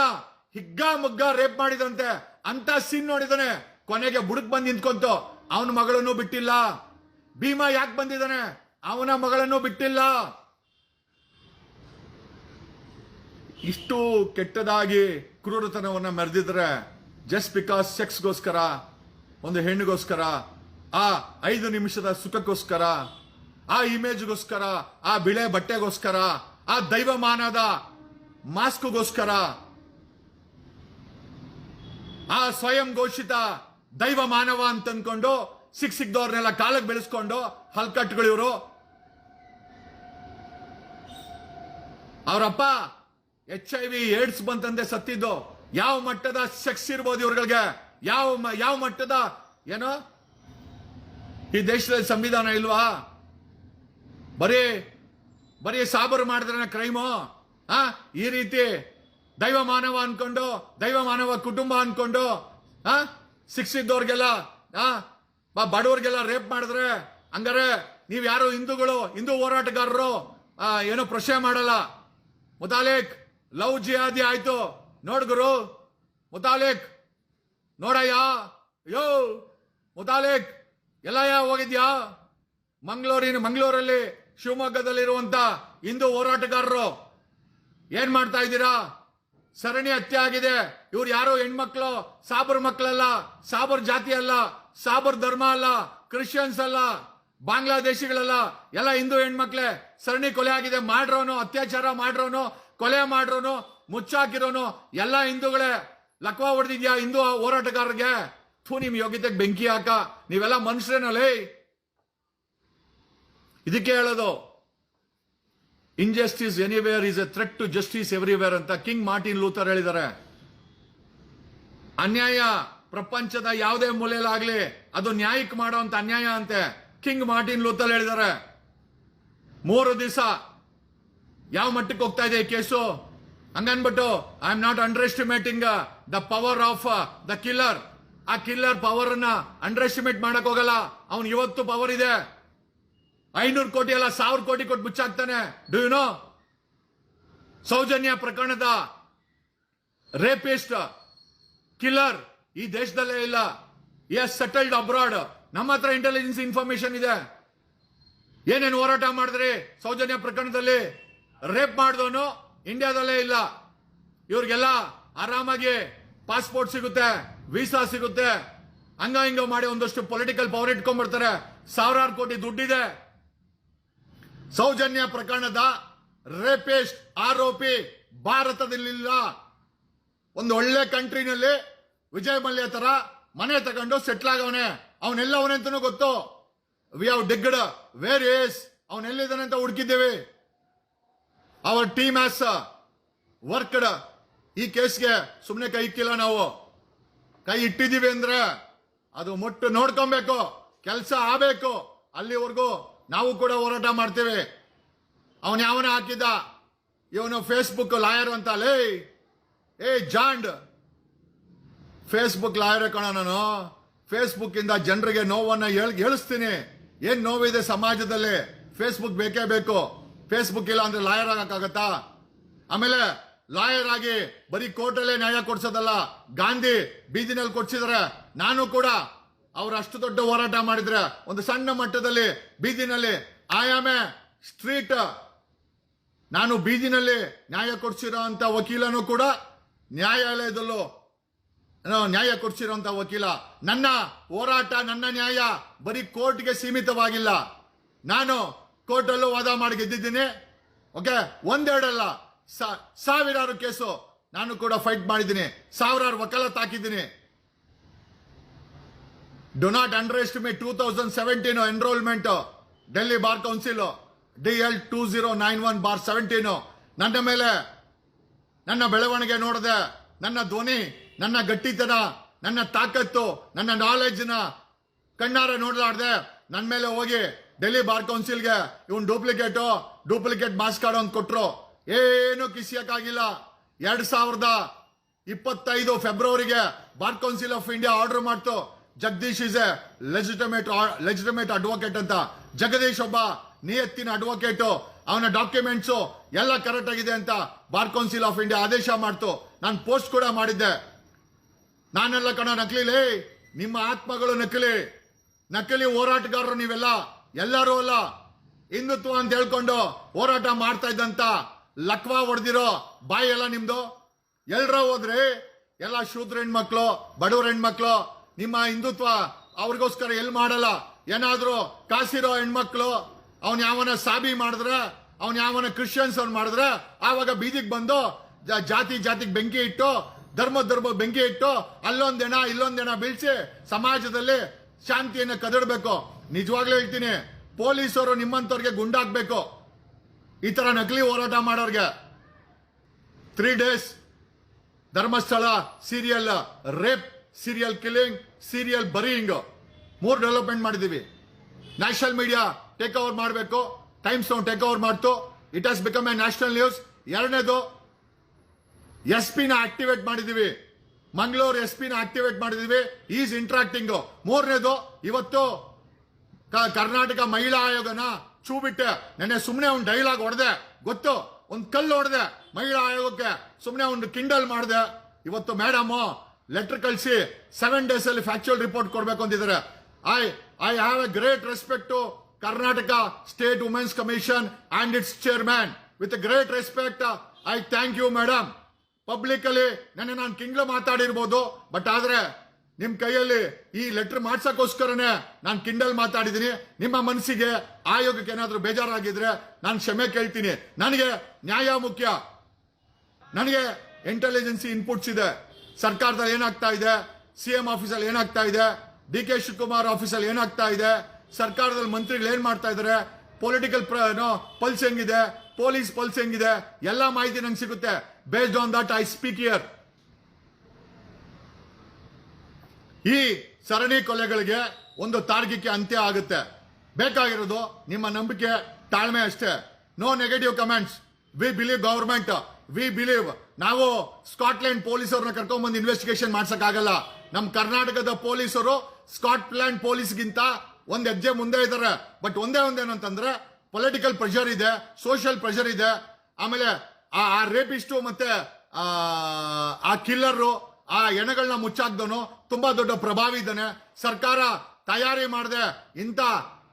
ಹಿಗ್ಗಾ ಮುಗ್ಗ ರೇಪ್ ಮಾಡಿದಂತೆ ಅಂತ ಸೀನ್ ನೋಡಿದಾನೆ ಕೊನೆಗೆ ಬುಡಕ್ ಬಂದು ನಿಂತ್ಕೊಂತು, ಅವನ ಮಗಳನ್ನು ಬಿಟ್ಟಿಲ್ಲ. ಭೀಮಾ ಯಾಕೆ ಬಂದಿದ್ದಾನೆ? ಅವನ ಮಗಳನ್ನು ಬಿಟ್ಟಿಲ್ಲ. ಇಷ್ಟು ಕೆಟ್ಟದಾಗಿ ಕ್ರೂರತನವನ್ನ ಮೆರೆದಿದ್ರೆ ಜಸ್ಟ್ ಬಿಕಾಸ್ ಸೆಕ್ಸ್ಗೋಸ್ಕರ, ಒಂದು ಹೆಣ್ಣಿಗೋಸ್ಕರ, ಆ ಐದು ನಿಮಿಷದ ಸುಖಕ್ಕೋಸ್ಕರ, ಆ ಇಮೇಜ್ಗೋಸ್ಕರ, ಆ ಬಿಳೆ ಬಟ್ಟೆಗೋಸ್ಕರ, ಆ ದೈವಮಾನದ ಮಾಸ್ಕ್ಗೋಸ್ಕರ, ಆ ಸ್ವಯಂ ಘೋಷಿತ ದೈವ ಮಾನವ ಅಂತ ಅಂದ್ಕೊಂಡು ಸಿಕ್ ಸಿಕ್ದವ್ರನ್ನೆಲ್ಲ ಕಾಲಕ್ಕೆ ಬೆಳೆಸ್ಕೊಂಡು ಹಲ್ಕಟ್ಗಳು ಇವರು. ಅವರಪ್ಪ ಎಚ್ ಐ ವಿ ಏಡ್ಸ್ ಬಂತಂದೆ ಸತ್ತಿದ್ದು. ಯಾವ ಮಟ್ಟದ ಸೆಕ್ಸ್ ಇರ್ಬೋದು ಇವ್ರಗಳಿಗೆ? ಯಾವ ಯಾವ ಮಟ್ಟದ? ಏನೋ? ಈ ದೇಶದಲ್ಲಿ ಸಂವಿಧಾನ ಇಲ್ವಾ? ಬರೀ ಬರೀ ಸಾಬರು ಮಾಡಿದ್ರೆ ಕ್ರೈಮು? ಆ, ಈ ರೀತಿ ದೈವ ಮಾನವ ಅನ್ಕೊಂಡು, ದೈವ ಮಾನವ ಕುಟುಂಬ ಅನ್ಕೊಂಡು, ಆ ಬ- ಬಡವ್ರಿಗೆಲ್ಲ ರೇಪ್ ಮಾಡಿದ್ರೆ, ಹಂಗಾರೆ ನೀವು ಯಾರು ಹಿಂದೂಗಳು, ಹಿಂದೂ ಹೋರಾಟಗಾರರು ಏನೋ ಪ್ರಶ್ನೆ ಮಾಡಲ್ಲ. ಮುತಾಲಿಕ್, ಲವ್ ಜಿಯಾದಿ ಆಯ್ತು. ನೋಡ್ ಗುರು, ಮುತಾಲಿಕ್, ನೋಡಯ್ಯ, ಯೋ, ಮುತಾಲಿಕ್, ಎಲ್ಲಯ್ಯ ಹೋಗಿದ್ಯಾ? ಮಂಗಳೂರಿನ, ಮಂಗಳೂರಲ್ಲಿ ಶಿವಮೊಗ್ಗದಲ್ಲಿರುವಂತ ಹಿಂದೂ ಹೋರಾಟಗಾರರು, ಏನ್ ಮಾಡ್ತಾ ಇದ್ದೀರಾ? ಸರಣಿ ಹತ್ಯೆ ಆಗಿದೆ. ಇವ್ರು ಯಾರೋ ಹೆಣ್ಮಕ್ಳು, ಸಾಬರ್ ಮಕ್ಕಳಲ್ಲ ಸಾಬರ್ ಜಾತಿ ಅಲ್ಲ, ಸಾಬರ್ ಧರ್ಮ ಅಲ್ಲ, ಕ್ರಿಶ್ಚಿಯನ್ಸ್ ಅಲ್ಲ, ಬಾಂಗ್ಲಾದೇಶಿಗಳಲ್ಲ, ಎಲ್ಲ ಹಿಂದೂ ಹೆಣ್ಮಕ್ಳೆ ಸರಣಿ ಕೊಲೆ ಆಗಿದೆ. ಮಾಡ್ರೋನು, ಅತ್ಯಾಚಾರ ಮಾಡ್ರೋನು, ಕೊಲೆ ಮಾಡ್ರೋನು, ಮುಚ್ಚಾಕಿರೋನು, ಎಲ್ಲ ಹಿಂದೂಗಳೇ ಲಕ್ವ ಹೊಡೆದಿದ್ಯಾ ಹಿಂದೂ ಹೋರಾಟಗಾರರಿಗೆ ಥೂ, ನಿಮ್ ಯೋಗ್ಯತೆಗೆ ಬೆಂಕಿ ಹಾಕ. ನೀವೆಲ್ಲ ಮನುಷ್ಯರೇನಲ್ಲೇ ಇದಕ್ಕೆ ಹೇಳೋದು injustice anywhere is a threat to justice everywhere ಅಂತ ಕಿಂಗ್ ಮಾರ್ಟಿನ್ ಲೂಥರ್ ಹೇಳಿದ್ದಾರೆ. ಅನ್ಯಾಯ ಪ್ರಪಂಚದ ಯಾವುದೇ ಮೂಲೆಯಲ್ಲಾಗಲಿ ಅದು ನ್ಯಾಯಕ್ಕೆ ಮಾಡುವಂತ ಅನ್ಯಾಯ ಅಂತೆ ಕಿಂಗ್ ಮಾರ್ಟಿನ್ ಲೂಥರ್ ಹೇಳಿದ್ದಾರೆ. ಮೂರು ದಿವಸ ಯಾವ ಮಟ್ಟಕ್ಕೆ ಹೋಗ್ತಾ ಇದೆ ಈ case? ಹಂಗನ್ಬಿಟ್ಟು I am not underestimating the power of the killer ಆ ಕಿಲ್ಲರ್ ಪವರ್ ಅನ್ನ ಅಂಡರ್ ಎಸ್ಟಿಮೇಟ್ ಮಾಡಕ್ ಹೋಗಲ್ಲ. ಅವನ್ ಇವತ್ತು ಪವರ್ ಇದೆ. ಐನೂರು ಕೋಟಿ ಅಲ್ಲ, ಸಾವಿರ ಕೋಟಿ ಕೊಟ್ಟು ಮುಚ್ಚಾಕ್ತಾನೆ. ಡೂ ನೋ ಸೌಜನ್ಯ ಪ್ರಕರಣದ ರೇಪಿಸ್ಟ್ ಕಿಲ್ಲರ್ ಈ ದೇಶದಲ್ಲೇ ಇಲ್ಲ. ಎಸ್ ಸೆಟಲ್ಡ್ ಅಬ್ರಾಡ್ ನಮ್ಮ ಹತ್ರ ಇಂಟೆಲಿಜೆನ್ಸ್ ಇನ್ಫಾರ್ಮೇಶನ್ ಇದೆ. ಏನೇನು ಹೋರಾಟ ಮಾಡಿದ್ರಿ ಸೌಜನ್ಯ ಪ್ರಕರಣದಲ್ಲಿ ರೇಪ್ ಮಾಡಿದವನು ಇಂಡಿಯಾದಲ್ಲೇ ಇಲ್ಲ. ಇವ್ರಿಗೆಲ್ಲ ಆರಾಮಾಗಿ ಪಾಸ್ಪೋರ್ಟ್ ಸಿಗುತ್ತೆ ವೀಸಾ ಸಿಗುತ್ತೆ. ಹಂಗ ಹಿಂಗ ಮಾಡಿ ಒಂದಷ್ಟು ಪೊಲಿಟಿಕಲ್ ಪವರ್ ಇಟ್ಕೊಂಡ್ಬಿಡ್ತಾರೆ. ಸಾವಿರಾರು ಕೋಟಿ ದುಡ್ಡಿದೆ. ಸೌಜನ್ಯ ಪ್ರಕರಣದ ರೇಪಿಸ್ಟ್ ಆರೋಪಿ ಭಾರತದಲ್ಲಿಲ್ಲ. ಒಂದು ಒಳ್ಳೆ ಕಂಟ್ರಿನಲ್ಲಿ ವಿಜಯ್ ಮಲ್ಯ ತರ ಮನೆ ತಗೊಂಡು ಸೆಟ್ಲ್ ಆಗವನೆ. ಅವನೆಲ್ಲವನೇ ಅಂತನೂ ಗೊತ್ತು. ವಿ ಹಾವ್ ಡಿಗ್ಡ್ ವೇರ್ ಏಸ್ ಅವನೆಲ್ಲಿದ್ದಾನೆ ಅಂತ ಹುಡುಕಿದ್ದೇವೆ. ಅವರ್ ಟೀಮ್ ಆಸ್ ವರ್ಕ್ಡ್ ಈ ಕೇಸ್ಗೆ ಸುಮ್ಮನೆ ಕೈ ಇಕ್ಕಿಲ್ಲ ನಾವು. ಕೈ ಇಟ್ಟಿದ್ದೀವಿ ಅಂದ್ರೆ ಅದು ಮುಟ್ಟು ನೋಡ್ಕೊಬೇಕು. ಕೆಲಸ ಆಗಬೇಕು. ಅಲ್ಲಿವರೆಗೂ ನಾವು ಕೂಡ ಹೋರಾಟ ಮಾಡ್ತೇವೆ. ಅವನು ಯಾವನ ಹಾಕಿದ್ದ? ಇವನು ಫೇಸ್ಬುಕ್ ಲಾಯರ್ ಅಂತ. ಲೇ, ಏ, ಜಾಂಡ್. ಫೇಸ್ಬುಕ್ ಲಾಯರ್ ಕಣ ನಾನು. ಫೇಸ್ಬುಕ್ ಇಂದ ಜನರಿಗೆ ನೋವನ್ನ ಹೇಳ್, ಹೇಳಿಸ್ತೀನಿ. ಏನ್ ನೋವಿದೆ ಸಮಾಜದಲ್ಲಿ? ಫೇಸ್ಬುಕ್ ಬೇಕೇ ಬೇಕು. ಫೇಸ್ಬುಕ್ ಇಲ್ಲ ಅಂದ್ರೆ ಲಾಯರ್ ಆಗಕ್ಕಾಗತ್ತಾ? ಆಮೇಲೆ ಲಾಯರ್ ಆಗಿ ಬರೀ ಕೋರ್ಟಲ್ಲೇ ನ್ಯಾಯ ಕೊಡ್ಸೋದಲ್ಲ. ಗಾಂಧಿ ಬೀದಿನಲ್ಲಿ ಕೊಡ್ಸಿದ್ರೆ. ನಾನು ಕೂಡ ಅವ್ರು ಅಷ್ಟು ದೊಡ್ಡ ಹೋರಾಟ ಮಾಡಿದ್ರೆ ಒಂದು ಸಣ್ಣ ಮಟ್ಟದಲ್ಲಿ ಬೀದಿನಲ್ಲಿ ಆಯಾಮೆ ಸ್ಟ್ರೀಟ್ ನಾನು ಬೀದಿನಲ್ಲಿ ನ್ಯಾಯ ಕೊಡಿಸಿರೋ ಅಂತ ವಕೀಲನು ಕೂಡ ನ್ಯಾಯಾಲಯದಲ್ಲೂ ನ್ಯಾಯ ಕೊಡಿಸಿರೋಂಥ ವಕೀಲ. ನನ್ನ ಹೋರಾಟ, ನನ್ನ ನ್ಯಾಯ ಬರೀ ಕೋರ್ಟ್ಗೆ ಸೀಮಿತವಾಗಿಲ್ಲ. ನಾನು ಕೋರ್ಟಲ್ಲೂ ವಾದ ಮಾಡಿ ಗೆದ್ದಿದ್ದೀನಿ. ಓಕೆ? ಒಂದೆರಡಲ್ಲ ಸಾವಿರಾರು ಕೇಸು ನಾನು ಕೂಡ ಫೈಟ್ ಮಾಡಿದ್ದೀನಿ. ಸಾವಿರಾರು ವಕಾಲತ್ ಹಾಕಿದ್ದೀನಿ do not underestimate two thousand seventeen enrolment Delhi bar council D L two zero nine one bar seventeen ನನ್ನ ಮೇಲೆ ನನ್ನ ಬೆಳವಣಿಗೆ ನೋಡಿದೆ, ನನ್ನ ಧ್ವನಿ, ನನ್ನ ಗಟ್ಟಿತನ, ನನ್ನ ತಾಕತ್ತು, ನನ್ನ ನಾಲೆಜ್ನ ಕಣ್ಣಾರೆ ನೋಡಲಾಡ್ದೆ ನನ್ನ ಮೇಲೆ ಹೋಗಿ ಡೆಲ್ಲಿ ಬಾರ್ ಕೌನ್ಸಿಲ್ಗೆ ಇವನ್ ಡೂಪ್ಲಿಕೇಟು ಡೂಪ್ಲಿಕೇಟ್ ಮಾಸ್ ಕಾರ್ಡ್ ಅಂತ ಕೊಟ್ಟರು ಏನು ಕಿಸಿಯಕ್ಕಾಗಿಲ್ಲ. ಎರಡು ಸಾವಿರದ ಇಪ್ಪತ್ತೈದು ಫೆಬ್ರವರಿಗೆ bar council of India order ಮಾಡ್ತು. Jagadish is a legitimate legitimate advocate ಅಂತ. ಜಗದೀಶ್ ಒಬ್ಬ ನಿಯತ್ತಿನ ಅಡ್ವೊಕೇಟು ಅವನ ಡಾಕ್ಯುಮೆಂಟ್ಸ್ ಎಲ್ಲ ಕರೆಕ್ಟ್ ಆಗಿದೆ ಅಂತ ಬಾರ್ ಕೌನ್ಸಿಲ್ ಆಫ್ ಇಂಡಿಯಾ ಆದೇಶ ಮಾಡ್ತು. ನಾನು ಪೋಸ್ಟ್ ಕೂಡ ಮಾಡಿದ್ದೆ. ನಾನೆಲ್ಲ ಕಣ ನಕಲಿಲೇ, ನಿಮ್ಮ ಆತ್ಮಗಳು ನಕಲಿ. ನಕಲಿ ಹೋರಾಟಗಾರರು ನೀವೆಲ್ಲ, ಎಲ್ಲರೂ ಅಲ್ಲ. ಹಿಂದುತ್ವ ಅಂತ ಹೇಳ್ಕೊಂಡು ಹೋರಾಟ ಮಾಡ್ತಾ ಇದ್ದಂತ ಲಕ್ವಾ ಹೊಡೆದಿರೋ ಬಾಯಿ ಎಲ್ಲ ನಿಮ್ದು. ಎಲ್ರ ಹೋದ್ರಿ ಎಲ್ಲ ಶೂದ್ರ ಹೆಣ್ಮಕ್ಳು, ಬಡವ್ರ ಹೆಣ್ಮಕ್ಳು ನಿಮ್ಮ ಹಿಂದುತ್ವ ಅವ್ರಿಗೋಸ್ಕರ ಎಲ್ಲಿ ಮಾಡಲ್ಲ? ಏನಾದರೂ ಕಾಸಿರೋ ಹೆಣ್ಮಕ್ಳು, ಅವನ್ ಯಾವನ ಸಾಬಿ ಮಾಡಿದ್ರೆ, ಅವನ್ ಯಾವನ ಕ್ರಿಶ್ಚಿಯನ್ಸ್ ಅವ್ನು ಮಾಡಿದ್ರೆ, ಆವಾಗ ಬೀದಿಗೆ ಬಂದು ಜಾತಿ ಜಾತಿಗೆ ಬೆಂಕಿ ಇಟ್ಟು, ಧರ್ಮ ಧರ್ಮ ಬೆಂಕಿ ಇಟ್ಟು ಅಲ್ಲೊಂದೆಣ ಇಲ್ಲೊಂದೆಣ ಬೀಳ್ಸಿ ಸಮಾಜದಲ್ಲಿ ಶಾಂತಿಯನ್ನು ಕದಡಬೇಕು. ನಿಜವಾಗ್ಲೂ ಹೇಳ್ತೀನಿ, ಪೊಲೀಸರು ನಿಮ್ಮಂತವ್ರಿಗೆ ಗುಂಡಾಕ್ಬೇಕು. ಈ ತರ ನಕಲಿ ಹೋರಾಟ ಮಾಡೋರ್ಗೆ. Three days Dharmasthala serial rape serial killing serial burying ಮೂರು ಡೆವಲಪ್ಮೆಂಟ್ ಮಾಡಿದೀವಿ. ನ್ಯಾಷನಲ್ ಮೀಡಿಯಾ ಟೇಕ್ ಓವರ್ ಮಾಡಬೇಕು. ಟೈಮ್ಸ್ ಟೇಕ್ ಓವರ್ ಮಾಡ್ತು. It has become a national news ಎರಡನೇದು ಎಸ್ ಪಿನ ಆಕ್ಟಿವೇಟ್ ಮಾಡಿದೀವಿ. ಮಂಗಳೂರು ಎಸ್ ಪಿನ ಆಕ್ಟಿವೇಟ್ ಮಾಡಿದೀವಿ. ಈಸ್ ಇಂಟ್ರಾಕ್ಟಿಂಗ್ ಮೂರನೇದು, ಇವತ್ತು ಕರ್ನಾಟಕ ಮಹಿಳಾ ಆಯೋಗನ ಚೂ ಬಿಟ್ಟೆ ನೆನ್ನೆ ಸುಮ್ಮನೆ ಒಂದು ಡೈಲಾಗ್ ಹೊಡೆದೆ. ಗೊತ್ತು? ಒಂದು ಕಲ್ಲು ಹೊಡೆದೆ ಮಹಿಳಾ ಆಯೋಗಕ್ಕೆ. ಸುಮ್ಮನೆ ಒಂದು ಕಿಂಡಲ್ ಮಾಡಿದೆ. ಇವತ್ತು ಮೇಡಮ್ ಲೆಟರ್ ಕಳಿಸಿ ಸೆವೆನ್ ಡೇಸ್ ಅಲ್ಲಿ ಫ್ಯಾಕ್ಚುಯಲ್ ರಿಪೋರ್ಟ್ ಕೊಡಬೇಕು ಅಂತಿದ್ದಾರೆ. I I have a great respect to Karnataka state women's commission and its chairman with great respect I thank you madam public ಅಲ್ಲಿ ನನ್ನ ನಾನು ಕಿಂಗ್ಲ ಮಾತಾಡಿರ್ಬೋದು ಬಟ್ ಆದ್ರೆ ನಿಮ್ ಕೈಯಲ್ಲಿ ಈ ಲೆಟರ್ ಮಾಡ್ಸಕ್ಕೋಸ್ಕರನೇ ನಾನು ಕಿಂಡಲ್ ಮಾತಾಡಿದ್ದೀನಿ. ನಿಮ್ಮ ಮನಸ್ಸಿಗೆ, ಆಯೋಗಕ್ಕೆ ಏನಾದ್ರೂ ಬೇಜಾರಾಗಿದ್ರೆ ನಾನು ಕ್ಷಮೆ ಕೇಳ್ತೀನಿ. ನನಗೆ ನ್ಯಾಯ ಮುಖ್ಯ. ನನಗೆ ಇಂಟೆಲಿಜೆನ್ಸಿ ಇನ್ಪುಟ್ಸ್ ಇದೆ. ಸರ್ಕಾರದಲ್ಲಿ ಏನಾಗ್ತಾ ಇದೆ? ಸಿ ಎಂ ಆಫೀಸಲ್ಲಿ ಏನಾಗ್ತಾ ಇದೆ? ಡಿ ಕೆ ಶಿವಕುಮಾರ್ ಆಫೀಸಲ್ಲಿ ಏನಾಗ್ತಾ ಇದೆ? ಸರ್ಕಾರದಲ್ಲಿ ಮಂತ್ರಿಗಳು ಏನು ಮಾಡ್ತಾ ಇದ್ದಾರೆ ಪೊಲಿಟಿಕಲ್ ಪಲ್ಸ್ ಹೆಂಗಿದೆ? ಪೊಲೀಸ್ ಪಲ್ಸ್ ಹೆಂಗಿದೆ? ಎಲ್ಲ ಮಾಹಿತಿ ನಂಗೆ ಸಿಗುತ್ತೆ. Based on that I speak here ಈ ಸರಣಿ ಕೊಲೆಗಳಿಗೆ ಒಂದು ತಾರ್ಕಿಕ ಅಂತ್ಯ ಆಗುತ್ತೆ. ಬೇಕಾಗಿರೋದು ನಿಮ್ಮ ನಂಬಿಕೆ ತಾಳ್ಮೆ ಅಷ್ಟೇ. No negative comments we believe government we believe ನಾವು ಸ್ಕಾಟ್ಲೆಂಡ್ ಪೊಲೀಸರನ್ನ ಕರ್ಕೊಂಡ್ಬಂದು ಇನ್ವೆಸ್ಟಿಗೇಷನ್ ಮಾಡ್ಸಕ್ಕಾಗಲ್ಲ. ನಮ್ಮ ಕರ್ನಾಟಕದ ಪೊಲೀಸರು ಸ್ಕಾಟ್ಲೆಂಡ್ ಪೊಲೀಸ್ಗಿಂತ ಒಂದ್ ಹೆಜ್ಜೆ ಮುಂದೆ ಇದ್ದಾರೆ ಬಟ್ ಒಂದೇ ಒಂದೇನಂತಂದ್ರೆ ಪೊಲಿಟಿಕಲ್ ಪ್ರೆಷರ್ ಇದೆ ಸೋಷಿಯಲ್ ಪ್ರೆಷರ್ ಇದೆ. ಆಮೇಲೆ ಆ ರೇಪಿಸ್ಟು ಮತ್ತೆ, ಆ ಆ ಕಿಲ್ಲರು ಆ ಎಣಗಳನ್ನ ಮುಚ್ಚಾಕ್ದವನು ತುಂಬಾ ದೊಡ್ಡ ಪ್ರಭಾವಿ ಇದ್ದಾನೆ. ಸರ್ಕಾರ ತಯಾರಿ ಮಾಡದೆ ಇಂಥ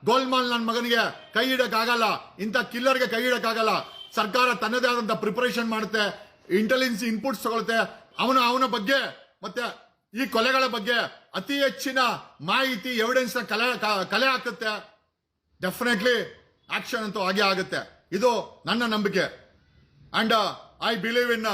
ಗೋಲ್ಮಾಲ್ ನನ್ನ ಮಗನಿಗೆ ಕೈ ಇಡಕ್ಕಾಗಲ್ಲ ಇಂಥ ಕಿಲ್ಲರ್ಗೆ ಕೈ ಇಡಕ್ಕಾಗಲ್ಲ ಸರ್ಕಾರ ತನ್ನದೇ ಆದಂತ ಪ್ರಿಪರೇಷನ್ ಮಾಡುತ್ತೆ ಇಂಟೆಲಿಜೆನ್ಸ್ ಇನ್ಪುಟ್ಸ್ ತಗೊಳುತ್ತೆ ಅವನು ಅವನ ಬಗ್ಗೆ ಮತ್ತೆ ಈ ಕೊಲೆಗಳ ಬಗ್ಗೆ ಅತಿ ಹೆಚ್ಚಿನ ಮಾಹಿತಿ ಎವಿಡೆನ್ಸ್ ಕಲೆ ಕಲೆ ಹಾಕುತ್ತೆ. ಡೆಫಿನೆಟ್ಲಿ ಆಕ್ಷನ್ ಅಂತೂ ಹಾಗೆ ಆಗುತ್ತೆ. ಇದು ನನ್ನ ನಂಬಿಕೆ. ಅಂಡ್ ಐ ಬಿಲೀವ್ ಇನ್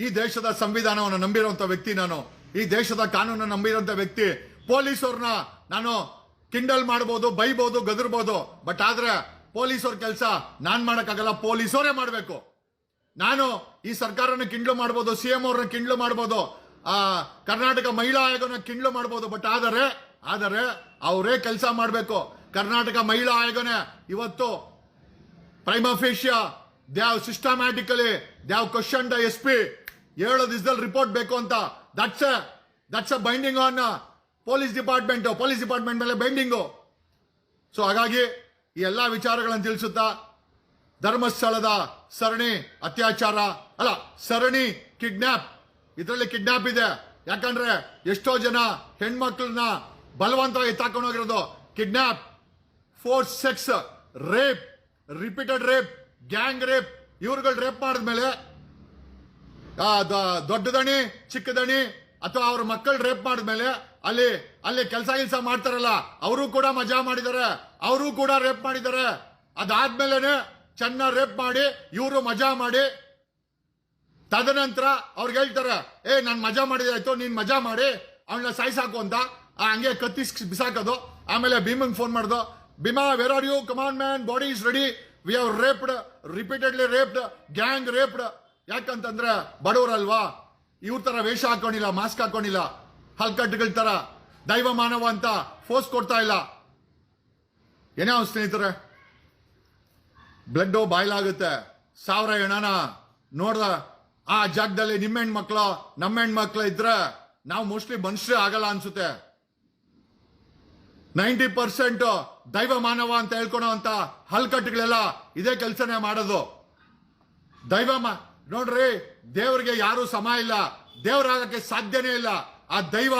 ಈ ದೇಶದ ಸಂವಿಧಾನವನ್ನು ನಂಬಿರುವಂತ ವ್ಯಕ್ತಿ ನಾನು. ಈ ದೇಶದ ಕಾನೂನನ್ನು ನಂಬಿರುವಂತ ವ್ಯಕ್ತಿ. ಪೊಲೀಸವ್ರನ್ನ ನಾನು ಕಿಂಡಲ್ ಮಾಡಬಹುದು ಬೈಬಹುದು ಗದರ್ಬಹುದು ಬಟ್ ಆದ್ರೆ ಪೊಲೀಸವ್ರ ಕೆಲಸ. ನಾನ್ ಮಾಡಕ್ಕಾಗಲ್ಲ, ಪೊಲೀಸವರೇ ಮಾಡಬೇಕು. ನಾನು ಈ ಸರ್ಕಾರನ ಕಿಂಡ್ಲು ಮಾಡ್ಬೋದು ಸಿ ಎಂ ಅವ್ರನ್ನ ಕಿಂಡ್ಲು ಮಾಡ್ಬೋದು, ಆ, ಕರ್ನಾಟಕ ಮಹಿಳಾ ಆಯೋಗನ ಕಿಂಡ್ಲು ಮಾಡ್ಬೋದು ಬಟ್ ಆದರೆ ಆದರೆ ಅವರೇ ಕೆಲಸ ಮಾಡಬೇಕು. ಕರ್ನಾಟಕ ಮಹಿಳಾ ಆಯೋಗನೇ ಇವತ್ತು prima facie they have systematically they've question the S P ಏಳು ದಿವಸದಲ್ಲಿ ರಿಪೋರ್ಟ್ ಬೇಕು ಅಂತ. That's that's a binding on police department police department ಮೇಲೆ ಬೈಂಡಿಂಗು ಸೊ ಹಾಗಾಗಿ ಈ ಎಲ್ಲ ವಿಚಾರಗಳನ್ನು ತಿಳಿಸುತ್ತಾ ಧರ್ಮಸ್ಥಳದ ಸರಣಿ ಅತ್ಯಾಚಾರ, ಅಲ್ಲ, ಸರಣಿ ಕಿಡ್ನಾಪ್. ಇದರಲ್ಲಿ ಕಿಡ್ನಾಪ್ ಇದೆ. ಯಾಕಂದ್ರೆ ಎಷ್ಟೋ ಜನ ಹೆಣ್ಮಕ್ಳನ್ನ ಬಲವಂತವಾಗಿ ಹೋಗಿರೋದು kidnap, force, sex, rape, repeated rape, gang rape, ಇವ್ರುಗಳು rape ಮಾಡಿದ್ಮೇಲೆ ದೊಡ್ಡ ದಣಿ ಚಿಕ್ಕ ದಣಿ ಅಥವಾ ಅವ್ರ ಮಕ್ಕಳು ರೇಪ್ ಮಾಡಿದ್ಮೇಲೆ ಅಲ್ಲಿ ಅಲ್ಲಿ ಕೆಲಸ ಕೆಲಸ ಮಾಡ್ತಾರಲ್ಲ, ಅವರು ಕೂಡ ಮಜಾ ಮಾಡಿದ್ದಾರೆ. ಅವರು ಕೂಡ ರೇಪ್ ಮಾಡಿದ್ದಾರೆ. ಅದಾದ್ಮೇಲೆನೆ ಚೆನ್ನಾಗಿ ರೇಪ್ ಮಾಡಿ, ಇವರು ಮಜಾ ಮಾಡಿ, ತದನಂತರ ಅವ್ರಿಗೆ ಹೇಳ್ತಾರೆ, ಏ, ನಾನು ಮಜಾ ಮಾಡಿದಾಯ್ತು ನೀನ್ ಮಜಾ ಮಾಡಿ, ಅವಳನ್ನ ಸಾಯಿಸಾಕು ಅಂತ. ಆ, ಹಂಗೆ ಕತ್ತಿ ಬಿಸಾಕೋದು. ಆಮೇಲೆ ಭೀಮಂಗ್ phone ಮಾಡ್ದು, Bhima where are you come on man body is ready we have raped repeatedly raped gang raped ಯಾಕಂತಂದ್ರೆ, ಬಡವರಲ್ವಾ? ಇವ್ರ ತರ ವೇಷ ಹಾಕೊಂಡಿಲ್ಲ ಮಾಸ್ಕ್ ಹಾಕೊಂಡಿಲ್ಲ. ಹಲ್ಕಟ್ಟುಗಳ ತರ. ದೈವ ಮಾನವ ಅಂತ ಫೋರ್ಸ್ ಕೊಡ್ತಾ ಇಲ್ಲ. ಏನೇ ಅವ್ನು ಸ್ನೇಹಿತರೆ? ಬ್ಲಡ್ಡು ಬಾಯ್ಲಾಗುತ್ತೆ. ಸಾವಿರ ಹೆಣನ ನೋಡ್ದ ಆ ಜಾಗದಲ್ಲಿ ನಿಮ್ಮ ಹೆಣ್ಮಕ್ಳು, ನಮ್ಮ ಹೆಣ್ಮಕ್ಳು ಇದ್ರೆ ನಾವು ಮೋಸ್ಟ್ಲಿ ಮನುಷ್ಯ ಆಗಲ್ಲ ಅನ್ಸುತ್ತೆ. ನೈಂಟಿ ಪರ್ಸೆಂಟ್ ದೈವ ಮಾನವ ಅಂತ ಹೇಳ್ಕೊಳೋ ಅಂತ ಹಲ್ಕಟ್ಟುಗಳೆಲ್ಲ ಇದೇ ಕೆಲಸನೇ ಮಾಡೋದು. ದೈವ ನೋಡ್ರಿ, ದೇವ್ರಿಗೆ ಯಾರು ಸಮ ಇಲ್ಲ. ದೇವರಾಗಕ್ಕೆ ಸಾಧ್ಯನೇ ಇಲ್ಲ. ಆ ದೈವ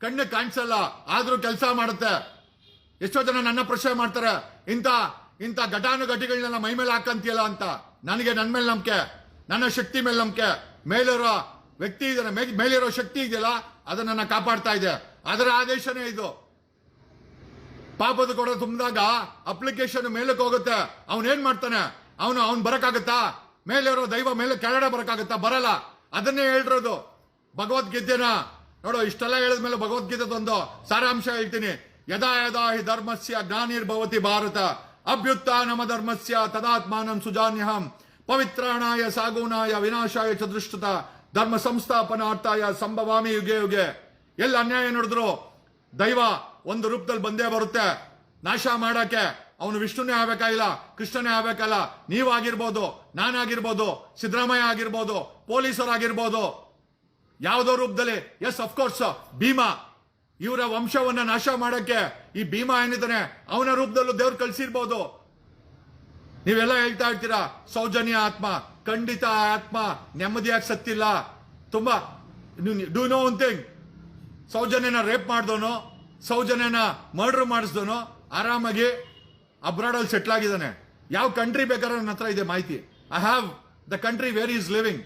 ಕಣ್ಣು ಕಾಣಿಸಲ್ಲ, ಆದ್ರೂ ಕೆಲಸ ಮಾಡುತ್ತೆ. ಎಷ್ಟೋ ಜನ ನನ್ನ ಪ್ರಶ್ನೆ ಮಾಡ್ತಾರೆ, ಇಂಥ ಇಂಥ ಘಟಾನುಘಟಿಗಳನ್ನೆಲ್ಲ ಮೈ ಮೇಲೆ ಹಾಕಂತೀಯಲ್ಲ ಅಂತ. ನನಗೆ ನನ್ನ ಮೇಲೆ ನಂಬಿಕೆ, ನನ್ನ ಶಕ್ತಿ ಮೇಲೆ ನಂಬಿಕೆ. ಮೇಲಿರೋ ವ್ಯಕ್ತಿ ಇದನ್ನ ಮೇಲಿರೋ ಶಕ್ತಿ ಇದೆಯಲ್ಲ, ಅದನ್ನ ಕಾಪಾಡ್ತಾ ಇದೆ ಅದರ ಆದೇಶನೇ ಇದು. ಪಾಪದ ಕೊಡ ತುಂಬಿದಾಗ ಅಪ್ಲಿಕೇಶನ್ ಮೇಲಕ್ಕೆ ಹೋಗುತ್ತೆ. ಅವನ್ ಏನ್ ಮಾಡ್ತಾನೆ? ಅವನು ಅವ್ನ್ ಬರಕಾಗತ್ತಾ ಮೇಲಿರೋ ದೈವ ಮೇಲೆ ಕೆಳಗಡೆ ಬರಕಾಗತ್ತಾ ಬರಲ್ಲ. ಅದನ್ನೇ ಹೇಳಿರೋದು ಭಗವದ್ಗೀತೆನ. ನೋಡು, ಇಷ್ಟೆಲ್ಲ ಹೇಳಿದ್ಮೇಲೆ ಭಗವದ್ಗೀತೆದೊಂದು ಸಾರಾಂಶ ಹೇಳ್ತೀನಿ. ಯದಾ ಯದಾ ಹಿ ಧರ್ಮಸ್ಯ ಜ್ಞಾನಿರ್ಭವತಿ ಭಾರತ ಅಭ್ಯುತ್ಥಾನಮ ಧರ್ಮಸ್ಯ ತದಾತ್ಮಾನಂ ಸುಜಾನ್ಯಹಂ ಪವಿತ್ರಾಣಾಯ ಸಾಗುನಾಯ ವಿನಾಶಾಯ ಚದೃಷ್ಟತ ದೃಷ್ಟತ ಧರ್ಮ ಸಂಸ್ಥಾಪನಾರ್ಥಾಯ ಸಂಭವಾಮಿ ಯುಗೆ ಯುಗೆ ಎಲ್ಲಿ ಅನ್ಯಾಯ ನಡೆದ್ರು ದೈವ ಒಂದು ರೂಪದಲ್ಲಿ ಬಂದೇ ಬರುತ್ತೆ. ನಾಶ ಮಾಡಕ್ಕೆ ಅವನು ವಿಷ್ಣುನೇ ಆಗ್ಬೇಕಾಗಿಲ್ಲ, ಕೃಷ್ಣನೇ ಆಗ್ಬೇಕಲ್ಲ ನೀವಾಗಿರ್ಬೋದು, ನಾನಾಗಿರ್ಬೋದು, ಸಿದ್ದರಾಮಯ್ಯ ಆಗಿರ್ಬೋದು, ಪೊಲೀಸರಾಗಿರ್ಬೋದು. ಯಾವುದೋ ರೂಪದಲ್ಲಿ ಎಸ್ ಅಫ್ಕೋರ್ಸ್ ಭೀಮಾ. ಇವರ ವಂಶವನ್ನ ನಾಶ ಮಾಡಕ್ಕೆ ಈ ಭೀಮಾ ಏನಿದ್ದಾನೆ, ಅವನ ರೂಪದಲ್ಲೂ ದೇವ್ರು ಕಳ್ಸಿರ್ಬೋದು. ನೀವೆಲ್ಲ ಹೇಳ್ತಾ ಇರ್ತೀರಾ, ಸೌಜನ್ಯ ಆತ್ಮ, ಖಂಡಿತ ಆತ್ಮ, ನೆಮ್ಮದಿಯಾಗಿ ಸತ್ತಿಲ್ಲ. ತುಂಬಾ ಡೂ ನೋ ಒನ್ ಥಿಂಗ್ ಸೌಜನ್ಯನ ರೇಪ್ ಮಾಡ್ದೋನು ಸೌಜನ್ಯನ ಮರ್ಡರ್ ಮಾಡಿಸ್ದೋನು ಆರಾಮಾಗಿ ಅಬ್ರಾಡಲ್ಲಿ ಸೆಟ್ಲ್ ಆಗಿದ್ದಾನೆ. ಯಾವ ಕಂಟ್ರಿ ಬೇಕಾದ್ರೆ ನನ್ನ ಹತ್ರ ಇದೆ ಮಾಹಿತಿ. I have the country where is living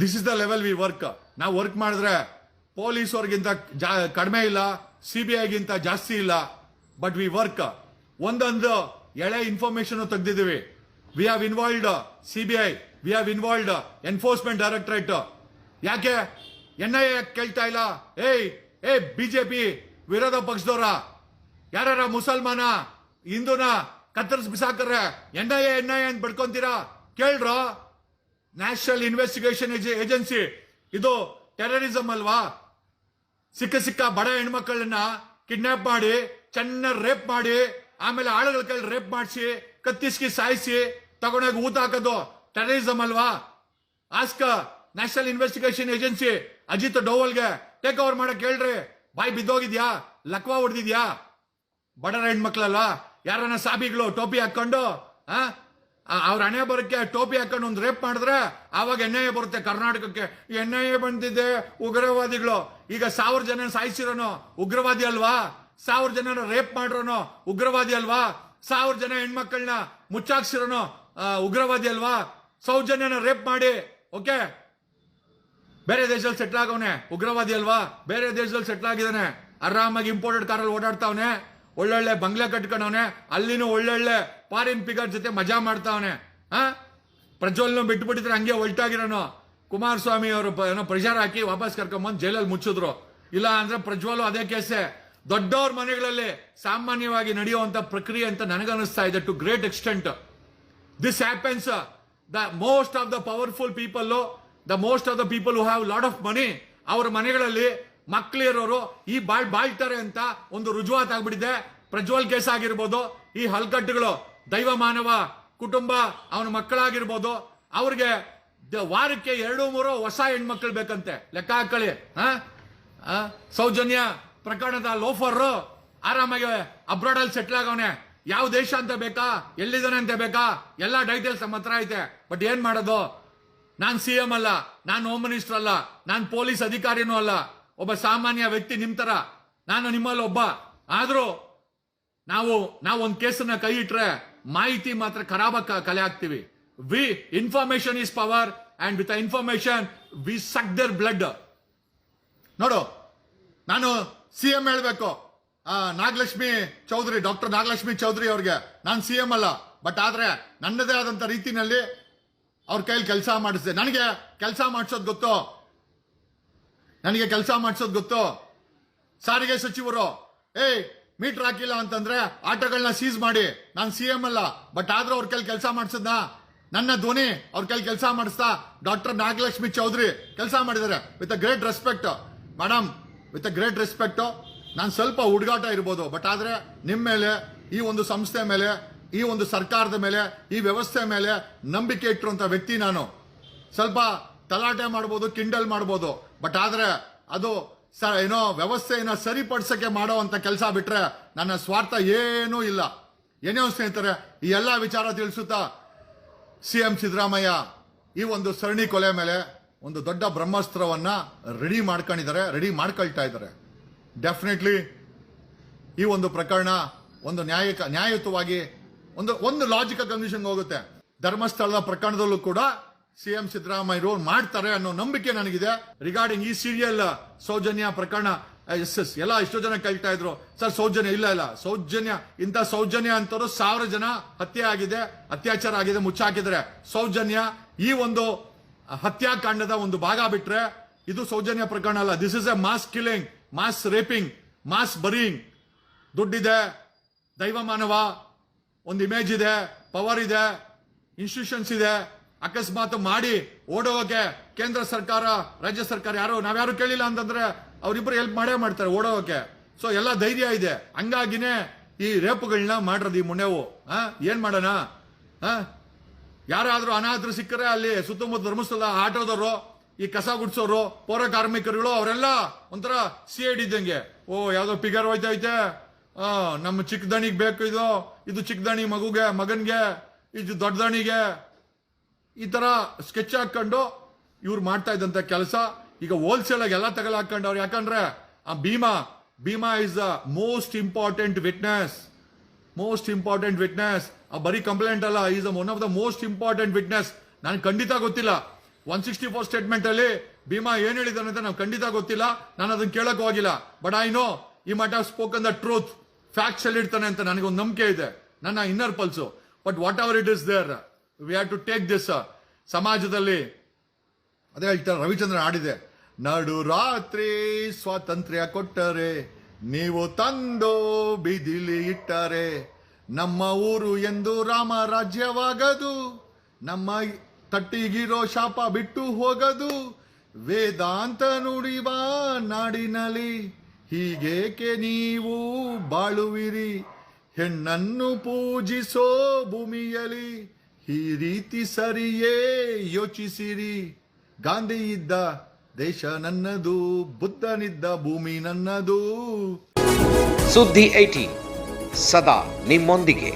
this is the level we work ನಾವು ವರ್ಕ್ ಮಾಡಿದ್ರೆ ಪೊಲೀಸ್ ಅವ್ರಿಗಿಂತ ಜಾ- ಕಡಿಮೆ ಇಲ್ಲ ಸಿ ಬಿ ಐಗಿಂತ ಜಾಸ್ತಿ ಇಲ್ಲ. ಬಟ್ ವಿ ವರ್ಕ್ ಒಂದೊಂದು ಎಳೆ information ತೆಗೆದಿದ್ದೀವಿ. We have involved C B I we have involved enforcement directorate ಯಾಕೆ? ಎನ್ ಐ ಎ ಕೇಳ್ತಾ ಇಲ್ಲ. ಏಯ್, ಏ ಬಿಜೆಪಿ ವಿರೋಧ ಪಕ್ಷದವರ. ಯಾರ ಮುಸಲ್ಮಾನ, ಹಿಂದೂನ ಕತ್ತರಿಸ್ ಬಿಸಾಕ್ರೆ N I A, N I ಅಂತ ಬಡ್ಕೊಂತೀರಾ ಕೇಳ್ರ? ನ್ಯಾಷನಲ್ ಇನ್ವೆಸ್ಟಿಗೇಷನ್ ಏಜೆನ್ಸಿ ಇದು ಟೆರರಿಸಂ ಅಲ್ವಾ? ಸಿಕ್ಕ ಸಿಕ್ಕ ಬಡ ಹೆಣ್ಮಕ್ಳನ್ನ ಕಿಡ್ನಾಪ್ ಮಾಡಿ, ಚೆನ್ನಾಗಿ ರೇಪ್ ಮಾಡಿ, ಆಮೇಲೆ ಆಳುಗಳ ಕೈ ರೇಪ್ ಮಾಡಿಸಿ, ಕತ್ತಿಸ್ಕಿ ಸಾಯಿಸಿ, ತಗೊಂಡೋಗಿ ಊತ ಹಾಕೋದು ಟೆರರಿಸಂ ಅಲ್ವಾ? Ask national investigation agency Ajit ಡೋವಲ್ಗೆ. Take over ಮಾಡಕ್ ಹೇಳ್ರಿ. ಬಾಯ್ ಬಿದ್ದೋಗಿದ್ಯಾ? ಲಕ್ವಾ ಹೊಡೆದಿದ್ಯಾ? ಬಡರ ಹೆಣ್ಮಕ್ಳಲ್ಲ? ಯಾರನ್ನ ಸಾಬಿಗಳು ಟೋಪಿ ಹಾಕೊಂಡು, ಆ? ಅವ್ರ ಹಣೆ ಬರಕ್ಕೆ ಟೋಪಿ ಹಾಕೊಂಡು ಒಂದು ರೇಪ್ ಮಾಡಿದ್ರೆ ಆವಾಗ ಎನ್ ಐ ಎ ಬರುತ್ತೆ ಕರ್ನಾಟಕಕ್ಕೆ. ಎನ್ ಐ ಎ ಬಂದಿದೆ ಉಗ್ರವಾದಿಗಳು. ಈಗ ಸಾವಿರ ಜನ ಸಾಯಿಸಿರೋನು ಉಗ್ರವಾದಿ ಅಲ್ವಾ? ಸಾವಿರ ಜನ ರೇಪ್ ಮಾಡಿರೋನು ಉಗ್ರವಾದಿ ಅಲ್ವಾ? ಸಾವಿರ ಜನ ಹೆಣ್ಮಕ್ಳನ್ನ ಮುಚ್ಚಾಕ್ಸಿರೋನು ಉಗ್ರವಾದಿ ಅಲ್ವಾ? ಸೌಜನ್ಯನ ರೇಪ್ ಮಾಡಿ, ಓಕೆ? ಬೇರೆ ದೇಶದಲ್ಲಿ ಸೆಟ್ಲ್ ಆಗವನೆ ಉಗ್ರವಾದಿ ಅಲ್ವಾ? ಬೇರೆ ದೇಶದಲ್ಲಿ ಸೆಟ್ಲ್ ಆಗಿದ್ದಾನೆ. ಆರಾಮಾಗಿ ಇಂಪೋರ್ಟೆಡ್ ಕಾರಲ್ಲಿ ಓಡಾಡ್ತಾವನೆ. ಒಳ್ಳೊಳ್ಳೆ ಬಂಗ್ಲೆ ಕಟ್ಕೊಂಡವನೆ, ಅಲ್ಲಿನೂ ಒಳ್ಳೊಳ್ಳೆ ಫಾರಿನ್ ಪಿಗರ್ ಜೊತೆ ಮಜಾ ಮಾಡ್ತಾವನೆ ಹಾ ಪ್ರಜ್ವಲ್ನ ಬಿಟ್ಬಿಟ್ಟಿದ್ರೆ ಹಂಗೆ ಒಲ್ಟಾಗಿರೋನು. ಕುಮಾರಸ್ವಾಮಿ ಅವರು ಏನೋ ಪ್ರೆಷರ್ ಹಾಕಿ ವಾಪಸ್ ಕರ್ಕೊಂಬಂದು ಜೈಲಲ್ಲಿ ಮುಚ್ಚಿದ್ರು. ಇಲ್ಲ ಅಂದ್ರೆ ಪ್ರಜ್ವಲ್ ಅದೇ ಕೇಸೆ. ದೊಡ್ಡವ್ರ ಮನೆಗಳಲ್ಲಿ ಸಾಮಾನ್ಯವಾಗಿ ನಡೆಯುವಂತ ಪ್ರಕ್ರಿಯೆ ಅಂತ ನನಗನ್ನಿಸ್ತಾ ಇದೆ to great extent. This happens the most of the powerful people the most of the people people have have of money ಅವರ ಮನೆಗಳಲ್ಲಿ ಮಕ್ಕಳಿರೋರು ಈ ಬಾಳ್ ಬಾಳ್ತಾರೆ ಅಂತ ಒಂದು ರುಜುವಾತ್ ಆಗ್ಬಿಟ್ಟಿದೆ. ಪ್ರಜ್ವಲ್ ಕೇಸ್ ಆಗಿರ್ಬೋದು, ಈ ಹಲ್ಕಟ್ಟುಗಳು, ದೈವ ಮಾನವ ಕುಟುಂಬ, ಅವನ ಮಕ್ಕಳಾಗಿರ್ಬೋದು, ಅವ್ರಿಗೆ ವಾರಕ್ಕೆ ಎರಡು ಮೂರು ಹೊಸ ಹೆಣ್ಮಕ್ಳು ಬೇಕಂತೆ. ಲೆಕ್ಕ ಹಾಕಳಿ ಹ? ಸೌಜನ್ಯ ಪ್ರಕರಣದ ಲೋಫರ್ ಆರಾಮಾಗಿ ಅಬ್ರಾಡ್ ಅಲ್ಲಿ ಸೆಟ್ಲ್ ಆಗವನೆ. ಯಾವ ದೇಶ ಅಂತ ಬೇಕಾ? ಎಲ್ಲಿದ್ದಾನೆ ಅಂತ ಬೇಕಾ? ಎಲ್ಲಾ ಡೈಟೇಲ್ಸ್ ನಮ್ಮ ಹತ್ರ ಐತೆ. ಬಟ್ ಏನ್ ಮಾಡೋದು? ನಾನು ಸಿ ಎಂ ಅಲ್ಲ, ನಾನು ಹೋಮ್ ಮಿನಿಸ್ಟರ್ ಅಲ್ಲ, ನಾನು ಪೊಲೀಸ್ ಅಧಿಕಾರಿನೂ ಅಲ್ಲ. ಒಬ್ಬ ಸಾಮಾನ್ಯ ವ್ಯಕ್ತಿ ನಿಮ್ಮ ಥರ ನಾನು ನಿಮ್ಮಲ್ಲಿ ಒಬ್ಬ. ಆದರೂ ನಾವು ನಾವು ಒಂದು ಕೇಸನ್ನ ಕೈ ಇಟ್ರೆ ಮಾಹಿತಿ ಮಾತ್ರ ಖರಾಬ ಕಲೆ ಹಾಕ್ತಿವಿ we information is power and with information we suck their blood ನೋಡು, ನಾನು ಸಿ ಎಂ ಹೇಳಬೇಕು. ನಾಗಲಕ್ಷ್ಮಿ ಚೌಧರಿ ಡಾಕ್ಟರ್ ನಾಗಲಕ್ಷ್ಮಿ ಚೌಧರಿ ಅವ್ರಿಗೆ. ನಾನು ಸಿ ಎಂ ಅಲ್ಲ ಬಟ್ ಆದ್ರೆ ನನ್ನದೇ ಆದಂತ ರೀತಿನಲ್ಲಿ ಅವ್ರ ಕೈಲಿ ಕೆಲಸ ಮಾಡಿಸಿದೆ. ನನಗೆ ಕೆಲಸ ಮಾಡಿಸೋದು ಗೊತ್ತು? ನನಗೆ ಕೆಲಸ ಮಾಡಿಸೋದು ಗೊತ್ತು? ಸಾರಿಗೆ ಸಚಿವರು, ಏಯ್ ಮೀಟರ್ ಹಾಕಿಲ್ಲ ಅಂತಂದ್ರೆ ಆಟೋಗಳನ್ನ ಸೀಸ್ ಮಾಡಿ. ನಾನು ಸಿ ಎಂ ಅಲ್ಲ ಬಟ್ ಆದ್ರೂ ಅವ್ರ ಕೈಲಿ ಕೆಲಸ ಮಾಡಿಸದ್ನ? ನನ್ನ ಧ್ವನಿ ಅವ್ರ ಕೈಲಿ ಕೆಲಸ ಮಾಡಿಸ್ತಾ ಡಾಕ್ಟರ್ ನಾಗಲಕ್ಷ್ಮಿ ಚೌಧರಿ ಕೆಲಸ ಮಾಡಿದ್ದಾರೆ. With a great respect madam with a great respect ನಾನು ಸ್ವಲ್ಪ ಹುಡುಗಾಟ ಇರ್ಬೋದು ಬಟ್ ಆದ್ರೆ ನಿಮ್ಮ ಮೇಲೆ, ಈ ಒಂದು ಸಂಸ್ಥೆ ಮೇಲೆ, ಈ ಒಂದು ಸರ್ಕಾರದ ಮೇಲೆ, ಈ ವ್ಯವಸ್ಥೆ ಮೇಲೆ ನಂಬಿಕೆ ಇಟ್ಟಿರುವಂತ ವ್ಯಕ್ತಿ ನಾನು. ಸ್ವಲ್ಪ ತಲಾಟೆ ಮಾಡ್ಬೋದು, ಕಿಂಡಲ್ ಮಾಡ್ಬೋದು. ಬಟ್ ಆದ್ರೆ ಅದು ಸ, ಏನೋ ವ್ಯವಸ್ಥೆಯನ್ನು ಸರಿಪಡಿಸಕ್ಕೆ ಮಾಡೋ ಅಂತ ಕೆಲಸ ಬಿಟ್ರೆ ನನ್ನ ಸ್ವಾರ್ಥ ಏನೂ ಇಲ್ಲ. ಏನೇ ಸ್ನೇಹಿತರೆ ಈ ಎಲ್ಲ ವಿಚಾರ ತಿಳಿಸುತ್ತಾ ಸಿ ಎಂ ಸಿದ್ದರಾಮಯ್ಯ ಈ ಒಂದು ಸರಣಿ ಕೊಲೆ ಮೇಲೆ ಒಂದು ದೊಡ್ಡ ಬ್ರಹ್ಮಾಸ್ತ್ರವನ್ನು ರೆಡಿ ಮಾಡ್ಕೊಂಡಿದ್ದಾರೆ, ರೆಡಿ ಮಾಡ್ಕೊಳ್ತಾ ಇದ್ದಾರೆ. ಡೆಫಿನೆಟ್ಲಿ ಈ ಒಂದು ಪ್ರಕರಣ ಒಂದು ನ್ಯಾಯಕ, ನ್ಯಾಯಯುತವಾಗಿ ಒಂದು ಒಂದು ಲಾಜಿಕಲ್ ಕನ್ವಿಷನ್ ಹೋಗುತ್ತೆ. ಧರ್ಮಸ್ಥಳದ ಪ್ರಕರಣದಲ್ಲೂ ಕೂಡ ಸಿಎಂ ರೋಲ್ ಮಾಡ್ತಾರೆ ಅನ್ನೋ ನಂಬಿಕೆ ನನಗಿದೆ. ರಿಗಾರ್ಡಿಂಗ್ ಈ ಸೀರಿಯಲ್ ಸೌಜನ್ಯ ಪ್ರಕರಣ ಎಸ್ ಎಸ್, ಎಲ್ಲ ಎಷ್ಟೋ ಜನ ಕೇಳ್ತಾ ಇದ್ರು, ಸರ್, ಸೌಜನ್ಯ ಇಲ್ಲ ಇಲ್ಲ, ಸೌಜನ್ಯ, ಇಂಥ ಸೌಜನ್ಯ ಅಂತವರು ಸಾವಿರ ಜನ ಹತ್ಯೆ ಆಗಿದೆ, ಅತ್ಯಾಚಾರ ಆಗಿದೆ ಮುಚ್ಚಾಕಿದ್ರೆ ಸೌಜನ್ಯ, ಈ ಒಂದು ಹತ್ಯಾಕಾಂಡದ ಒಂದು ಭಾಗ ಬಿಟ್ರೆ, ಇದು ಸೌಜನ್ಯ ಪ್ರಕರಣ ಅಲ್ಲ. This is a mass killing mass raping mass burying ದುಡ್ಡಿದೆ ದೈವ ಮಾನವ ಒಂದು ಇಮೇಜ್ ಇದೆ ಪವರ್ ಇದೆ ಇನ್ಸ್ಟಿಟ್ಯೂಷನ್ಸ್ ಇದೆ ಅಕಸ್ಮಾತ್ ಮಾಡಿ ಓಡೋಕೆ ಕೇಂದ್ರ ಸರ್ಕಾರ, ರಾಜ್ಯ ಸರ್ಕಾರ ಯಾರು, ನಾವ್ಯಾರು ಕೇಳಿಲ್ಲ ಅಂತಂದ್ರೆ ಅವರಿಬ್ಬರು ಹೆಲ್ಪ್ ಮಾಡೇ ಮಾಡ್ತಾರೆ ಓಡೋಕೆ ಸೊ ಎಲ್ಲ ಧೈರ್ಯ ಇದೆ. ಹಂಗಾಗಿನೇ ಈ ರೇಪುಗಳನ್ನ ಮಾಡಿರೋದು ಈ ಮುನ್ನೆವು. ಆ, ಏನ್ ಮಾಡೋಣ? ಯಾರಾದ್ರೂ ಅನಾಥರು ಸಿಕ್ಕರೆ ಅಲ್ಲಿ ಸುತ್ತಮುತ್ತ ಧರ್ಮಸ್ಥಳ ಆಟೋದವರು, ಈ ಕಸ ಗುಡ್ಸೋರು, ಪೌರ ಕಾರ್ಮಿಕರುಗಳು, ಅವರೆಲ್ಲ ಒಂಥರ ಸಿ ಇದ್ದಂಗೆ. ಓ, ಯಾವ್ದೋ ಪಿಗರ್ ಹೋಯ್ತೈತೆ. ಆ, ನಮ್ಮ ಚಿಕ್ಕ ದಣಿಗೆ ಬೇಕು ಇದು. ಇದು ಚಿಕ್ಕ ದಣಿ ಮಗುಗೆ, ಮಗನ್ಗೆ, ಇದು ದೊಡ್ಡ ದಣಿಗೆ ಈ ಥರ ಸ್ಕೆಚ್ ಹಾಕ್ಕೊಂಡು ಇವ್ರು ಮಾಡ್ತಾ ಇದ್ದಂತ ಕೆಲಸ. ಈಗ ಹೋಲ್ಸೇಲ್ ಆಗಿ ಎಲ್ಲ ಹಾಕೊಂಡವ್ರು. ಯಾಕಂದ್ರೆ ಆ Bhima Bhima is the most important witness most important witness ಆ ಬರೀ ಕಂಪ್ಲೇಂಟ್ ಅಲ್ಲ is one of the most important witness ನಾನು ಖಂಡಿತ ಗೊತ್ತಿಲ್ಲ. ಒನ್ ಸಿಕ್ಸ್ಟಿ ಫೋರ್ ಸ್ಟೇಟ್ಮೆಂಟ್ ಅಲ್ಲಿ ಭೀಮಾ ಏನ್ ಹೇಳಿದಾನೆ ಅಂತ ನಾವು ಖಂಡಿತ ಗೊತ್ತಿಲ್ಲ. ನಾನು ಅದನ್ನ ಕೇಳಕ್ ಹೋಗಿಲ್ಲ. But I know I have spoken the truth facts ಅಲ್ಲಿ ಇಡ್ತಾನೆ ಅಂತ ನನಗೊಂದು ನಂಬಿಕೆ ಇದೆ. ನನ್ನ inner pulse but whatever it is there we have to take this ಸಮಾಜದಲ್ಲಿ. ಅದೇ ಹೇಳ್ತಾರೆ, ರವಿಚಂದ್ರನ್ ಆಡಿದೆ ನಡು ರಾತ್ರಿ ಸ್ವಾತಂತ್ರ್ಯ ಕೊಟ್ಟರೆ, ನೀವು ತಂದು ಬಿದಿಲಿ ಇಟ್ಟರೆ, ನಮ್ಮ ಊರು ಎಂದು ರಾಮ ರಾಜ್ಯವಾಗದು, ನಮ್ಮ ತಟ್ಟಿಗಿರೋ ಶಾಪ ಬಿಟ್ಟು ಹೋಗದು, ವೇದಾಂತ ನುಡಿವ ನಾಡಿನಲ್ಲಿ, ಹೀಗೇಕೆ ನೀವು ಬಾಳುವಿರಿ, ಹೆಣ್ಣನ್ನು ಪೂಜಿಸೋ ಭೂಮಿಯಲಿ ಈ ರೀತಿ ಸರಿಯೇ ಯೋಚಿಸಿರಿ. ಗಾಂಧಿ ಇದ್ದ ದೇಶ ನನ್ನದು, ಬುದ್ಧನಿದ್ದ ಭೂಮಿ ನನ್ನದು. ಸುದ್ದಿ ಏಟೀನ್ ಸದಾ ನಿಮ್ಮೊಂದಿಗೆ.